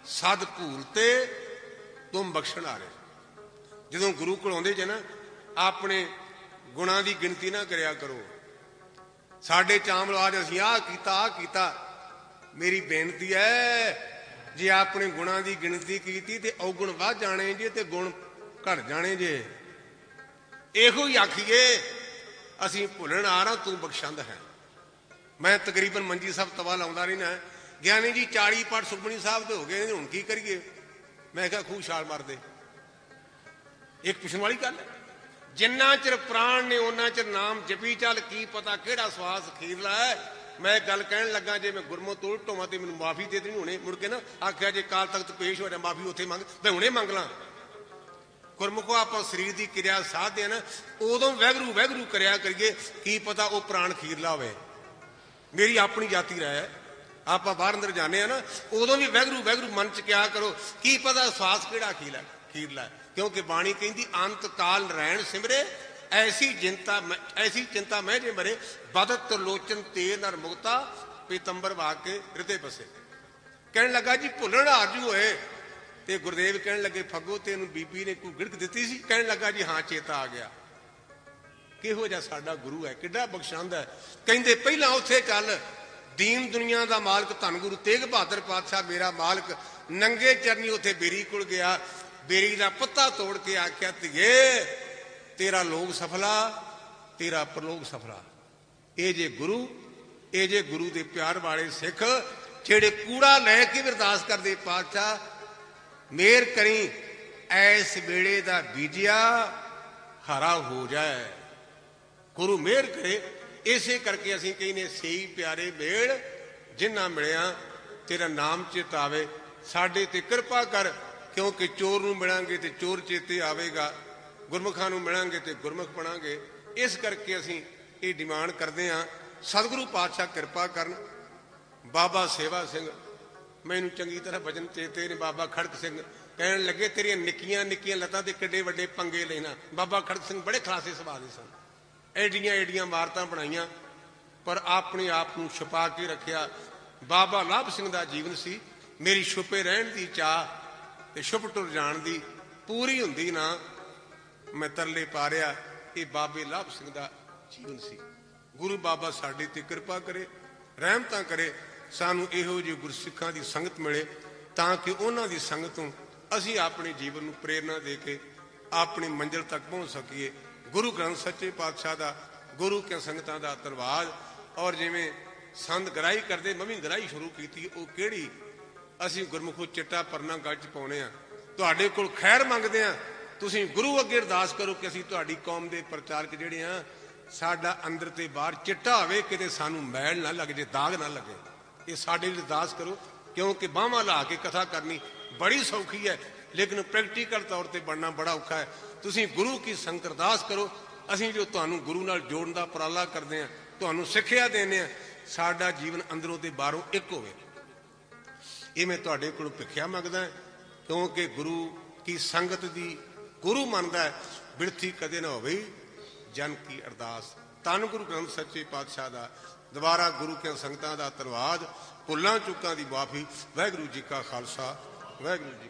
S1: ਸਦ ਭੂਲਤੇ, ਤੁਮ ਬਖਸ਼ਣ ਆ ਰਹੇ ਜਦੋਂ ਗੁਰੂ ਕੋਲ ਆਉਂਦੇ ਜੇ ਨਾ, ਆਪਣੇ ਗੁਣਾਂ ਦੀ ਗਿਣਤੀ ਨਾ ਕਰਿਆ ਕਰੋ। ਸਾਡੇ ਚਾਮਲਾਜ ਅਸੀਂ ਆਹ ਕੀਤਾ ਆਹ ਕੀਤਾ। ਮੇਰੀ ਬੇਨਤੀ ਹੈ, ਜੇ ਆਪਣੇ ਗੁਣਾਂ ਦੀ ਗਿਣਤੀ ਕੀਤੀ ਤੇ ਔਗੁਣ ਵੱਧ ਜਾਣੇ ਜੇ ਤੇ ਗੁਣ ਘਟ ਜਾਣੇ ਜੇ। ਇਹੋ ਹੀ ਆਖੀਏ, ਅਸੀਂ ਭੁੱਲਣ ਆ ਰਾਂ ਤੂੰ ਬਖਸ਼ੰਦ ਹੈ। ਮੈਂ ਤਕਰੀਬਨ ਮੰਜੀ ਸਾਹਿਬ ਤਵਾ ਲਾਉਂਦਾ ਰਹਿਣਾ ਗਿਆਨੀ ਜੀ 40 ਪਾਠ ਸੁਖਮਣੀ ਸਾਹਿਬ ਦੇ ਹੋ ਗਏ ਨੇ, ਹੁਣ ਕੀ ਕਰੀਏ? ਮੈਂ ਕਿਹਾ ਖੂਹ ਛਾਲ ਮਾਰਦੇ। ਇੱਕ ਪੁੱਛਣ ਵਾਲੀ ਗੱਲ ਹੈ? ਜਿੰਨਾ ਚਿਰ ਪ੍ਰਾਣ ਨੇ ਉਹਨਾਂ ਚਿਰ ਨਾਮ ਜਪੀ ਚੱਲ, ਕੀ ਪਤਾ ਕਿਹੜਾ ਸਵਾਸ ਖੀਰਲਾ ਹੈ। ਮੈਂ ਗੱਲ ਕਹਿਣ ਲੱਗਾ, ਜੇ ਮੈਂ ਗੁਰਮਤਿ ਉਲਟ ਹੋਵਾਂ ਤੇ ਮੈਨੂੰ ਮਾਫੀ ਦੇ ਦੇਣੀ ਹੁਣੇ। ਮੁੜ ਕੇ ਨਾ ਆਖਿਆ, ਜੇ ਕਾਲ ਤਖਤ ਪੇਸ਼ ਹੋ ਜਾ ਮਾਫੀ ਉੱਥੇ ਮੰਗ, ਮੈਂ ਹੁਣੇ ਮੰਗ ਲਾਂ। ਗੁਰਮੁਖੋ, ਆਪਾਂ ਸਰੀਰ ਦੀ ਕਿਰਿਆ ਸਾਧਦੇ ਆ ਨਾ, ਉਦੋਂ ਵੈਗਰੂ ਵੈਗਰੂ ਕਰਿਆ ਕਰੀਏ, ਕੀ ਪਤਾ ਉਹ ਪ੍ਰਾਣ ਖੀਰਲਾ ਹੋਵੇ। ਮੇਰੀ ਆਪਣੀ ਜਾਤੀ ਰਾਇ ਹੈ। ਆਪਾਂ ਬਾਹਰ ਅੰਦਰ ਜਾਂਦੇ ਆ ਨਾ, ਉਦੋਂ ਵੀ ਵੈਗਰੂ ਵੈਗਰੂ ਮਨ ਚ ਕਿਆ ਕਰੋ, ਕੀ ਪਤਾ ਸਵਾਸ ਕਿਹੜਾ ਖੀਲਾ ਖੀਰਲਾ ਕਿਉਂਕਿ ਬਾਣੀ ਕਹਿੰਦੀ, ਅੰਤ ਕਾਲ ਰਹਿਣ ਸਿਮਰੇ, ਐਸੀ ਚਿੰਤਾ ਐਸੀ ਚਿੰਤਾ ਮੈਂ ਜੇ ਮਰੇ, ਬਦਤ ਲੋਚਨ ਤੇ ਨਰ ਮੁਕਤਾ, ਪੀਤੰਬਰ ਵਾਕ ਕੇ ਹਿਰਦੇ ਬਸੇ ਕਹਿਣ ਲੱਗਾ ਜੀ, ਭੁੱਲਣ ਆਰਜੂ ਹੋਏ। ਤੇ ਗੁਰਦੇਵ ਕਹਿਣ ਲੱਗੇ, ਫੱਗੋ, ਤੈਨੂੰ ਬੀਬੀ ਨੇ ਕੋਈ ਗਿੜਕ ਦਿੱਤੀ ਸੀ? ਕਹਿਣ ਲੱਗਾ ਜੀ, ਹਾਂ, ਚੇਤਾ ਆ ਗਿਆ। ਕਿਹੋ ਜਿਹਾ ਸਾਡਾ ਗੁਰੂ ਹੈ? ਕਿੱਡਾ ਬਖਸ਼ੰਦ ਹੈ? ਕਹਿੰਦੇ, ਪਹਿਲਾਂ ਉੱਥੇ ਚੱਲ। ਦੀਨ ਦੁਨੀਆ ਦਾ ਮਾਲਕ ਧੰਨ ਗੁਰੂ ਤੇਗ ਬਹਾਦਰ ਪਾਤਸ਼ਾਹ, ਮੇਰਾ ਮਾਲਕ। ਨੰਗੇ ਚਰਨੀ ਉੱਥੇ ਬੇਰੀ ਕੋਲ ਗਿਆ। ਬੇਰੀ ਦਾ ਪੱਤਾ ਤੋੜ ਕੇ ਆਖਿਆ, ਧੀਏ, ਤੇਰਾ ਲੋਕ ਸਫਲਾ, ਤੇਰਾ ਪ੍ਰਲੋਕ ਸਫਲਾ। ਇਹ ਜੇ ਗੁਰੂ, ਇਹ ਜੇ ਗੁਰੂ ਦੇ ਪਿਆਰ ਵਾਲੇ ਸਿੱਖ, ਜਿਹੜੇ ਕੂੜਾ ਲੈ ਕੇ ਅਰਦਾਸ ਕਰਦੇ, ਪਾਤਸ਼ਾਹ, ਮੇਰ ਕਰੀ, ਐਸ ਵੇਲੇ ਦਾ ਬੀਜਿਆ, ਹਰਾ ਹੋ ਜਾਏ। ਗੁਰੂ ਮਿਹਰ ਕਰੇ। ਇਸੇ ਕਰਕੇ ਅਸੀਂ ਕਹਿੰਦੇ ਸਹੀ ਪਿਆਰੇ ਮੇਲ ਜਿੰਨਾ ਮਿਲਿਆ, ਤੇਰਾ ਨਾਮ ਚਿਤਾਵੇ ਸਾਡੇ ਤੇ ਕਿਰਪਾ ਕਰ ਕਿਉਂਕਿ ਚੋਰ ਨੂੰ ਮਿਲਾਂਗੇ ਤੇ ਚੋਰ ਚੇਤੇ ਆਵੇਗਾ, ਗੁਰਮੁਖਾਂ ਨੂੰ ਮਿਲਾਂਗੇ ਤੇ ਗੁਰਮੁਖ ਬਣਾਂਗੇ। ਇਸ ਕਰਕੇ ਅਸੀਂ ਇਹ ਡਿਮਾਂਡ ਕਰਦੇ ਹਾਂ, ਸਤਿਗੁਰੂ ਪਾਤਸ਼ਾਹ ਕਿਰਪਾ ਕਰਨ, ਬਾਬਾ ਸੇਵਾ ਸਿੰਘ, ਮੈਨੂੰ ਚੰਗੀ ਤਰ੍ਹਾਂ ਵਚਨ ਚੇਤੇ ਨੇ, ਬਾਬਾ ਖੜਕ ਸਿੰਘ, ਕਹਿਣ ਲੱਗੇ, ਤੇਰੀਆਂ ਨਿੱਕੀਆਂ ਨਿੱਕੀਆਂ ਲੱਤਾਂ ਤੇ ਕਿੱਡੇ ਵੱਡੇ ਪੰਗੇ ਲੈਣਾ। ਬਾਬਾ ਖੜਕ ਸਿੰਘ ਬੜੇ ਖਾਸੇ ਸੁਭਾਅ ਦੇ ਸਨ। ਐਡੀਆਂ ਐਡੀਆਂ ਮਾਰਤਾਂ ਬਣਾਈਆਂ, ਪਰ ਆਪਣੇ ਆਪ ਨੂੰ ਛੁਪਾ ਕੇ ਰੱਖਿਆ। ਬਾਬਾ ਲਾਭ ਸਿੰਘ ਦਾ ਜੀਵਨ ਸੀ। ਮੇਰੀ ਛੁਪੇ ਰਹਿਣ ਦੀ ਚਾਹ ਤੇ ਸ਼ੁਭ ਟੁਰ ਜਾਣ ਦੀ ਪੂਰੀ ਹੁੰਦੀ ਨਾ, ਮੈਂ ਤਰਲੇ ਪਾ ਰਿਆ ਇਹ ਬਾਬੇ ਲਾਭ ਸਿੰਘ ਦਾ ਜੀਵਨ ਸੀ। ਗੁਰੂ ਬਾਬਾ ਸਾਡੇ ਤੇ ਕਿਰਪਾ ਕਰੇ, ਰਹਿਮਤਾਂ ਕਰੇ, ਸਾਨੂੰ ਇਹੋ ਜਿਹੇ ਗੁਰਸਿੱਖਾਂ ਦੀ ਸੰਗਤ ਮਿਲੇ, ਤਾਂ ਕਿ ਉਹਨਾਂ ਦੀ ਸੰਗਤ ਤੋਂ ਅਸੀਂ ਆਪਣੇ ਜੀਵਨ ਨੂੰ ਪ੍ਰੇਰਣਾ ਦੇ ਕੇ ਆਪਣੀ ਮੰਜ਼ਿਲ ਤੱਕ ਪਹੁੰਚ ਸਕੀਏ। ਗੁਰੂ ਗ੍ਰੰਥ ਸੱਚੇ ਪਾਤਸ਼ਾਹ ਦਾ, ਗੁਰੂ ਕੇ ਸੰਗਤਾਂ ਦਾ ਧੰਨਵਾਦ। ਔਰ ਜਿਵੇਂ ਸੰਤ ਗਰਾਈ ਕਰਦੇ ਮੈਂ ਵੀ ਗਰਾਈ ਸ਼ੁਰੂ ਕੀਤੀ, ਉਹ ਕਿਹੜੀ ਅਸੀਂ ਗੁਰਮੁਖੋ ਚਿੱਟਾ ਪਰਨਾ ਗੱਜ ਪਾਉਨੇ ਆ। ਤੁਹਾਡੇ ਕੋਲ ਖੈਰ ਮੰਗਦੇ ਆ। ਤੁਸੀਂ ਗੁਰੂ ਅੱਗੇ ਅਰਦਾਸ ਕਰੋ ਕਿ ਅਸੀਂ ਤੁਹਾਡੀ ਕੌਮ ਦੇ ਪ੍ਰਚਾਰਕ ਜਿਹੜੇ ਆ, ਸਾਡਾ ਅੰਦਰ ਤੇ ਬਾਹਰ ਚਿੱਟਾ ਹੋਵੇ, ਕਿਤੇ ਸਾਨੂੰ ਮੈਲ ਨਾ ਲੱਗ, ਜੇ ਦਾਗ ਨਾ ਲੱਗੇ। ਇਹ ਸਾਡੇ ਲਈ ਅਰਦਾਸ ਕਰੋ, ਕਿਉਂਕਿ ਬਾਹਾਂ ਲਾ ਕੇ ਕਥਾ ਕਰਨੀ ਬੜੀ ਸੌਖੀ ਹੈ, ਲੇਕਿਨ ਪ੍ਰੈਕਟੀਕਲ ਤੌਰ ਤੇ ਬਣਨਾ ਬੜਾ ਔਖਾ ਹੈ। ਤੁਸੀਂ ਗੁਰੂ ਕੀ ਸੰਗਤ ਅਰਦਾਸ ਕਰੋ, ਅਸੀਂ ਜੋ ਤੁਹਾਨੂੰ ਗੁਰੂ ਨਾਲ ਜੋੜਨ ਦਾ ਉਪਰਾਲਾ ਕਰਦੇ ਆ, ਤੁਹਾਨੂੰ ਸਿੱਖਿਆ ਦੇਨੇ ਆ, ਸਾਡਾ ਜੀਵਨ ਅੰਦਰੋਂ ਤੇ ਬਾਹਰੋਂ ਇੱਕ ਹੋਵੇ। ਇਹ ਮੈਂ ਤੁਹਾਡੇ ਕੋਲੋਂ ਭਿੱਖਿਆ ਮੰਗਦਾ ਕਿਉਂਕਿ ਗੁਰੂ ਕੀ ਸੰਗਤ ਦੀ ਗੁਰੂ ਮੰਨਦਾ ਬਿਰਥੀ ਕਦੇ ਨਾ ਹੋਵੇ, ਜਨ ਕੀ ਅਰਦਾਸ। ਤਨ ਗੁਰੂ ਗ੍ਰੰਥ ਸੱਚੇ ਪਾਤਸ਼ਾਹ ਦਾ, ਦੁਬਾਰਾ ਗੁਰੂ ਕੇ ਸੰਗਤਾਂ ਦਾ ਧੰਨਵਾਦ। ਭੁੱਲਾਂ ਚੁੱਕਾਂ ਦੀ ਮਾਫੀ। ਵਾਹਿਗੁਰੂ ਜੀ ਕਾ ਖਾਲਸਾ, ਵਾਹਿਗੁਰੂ ਜੀ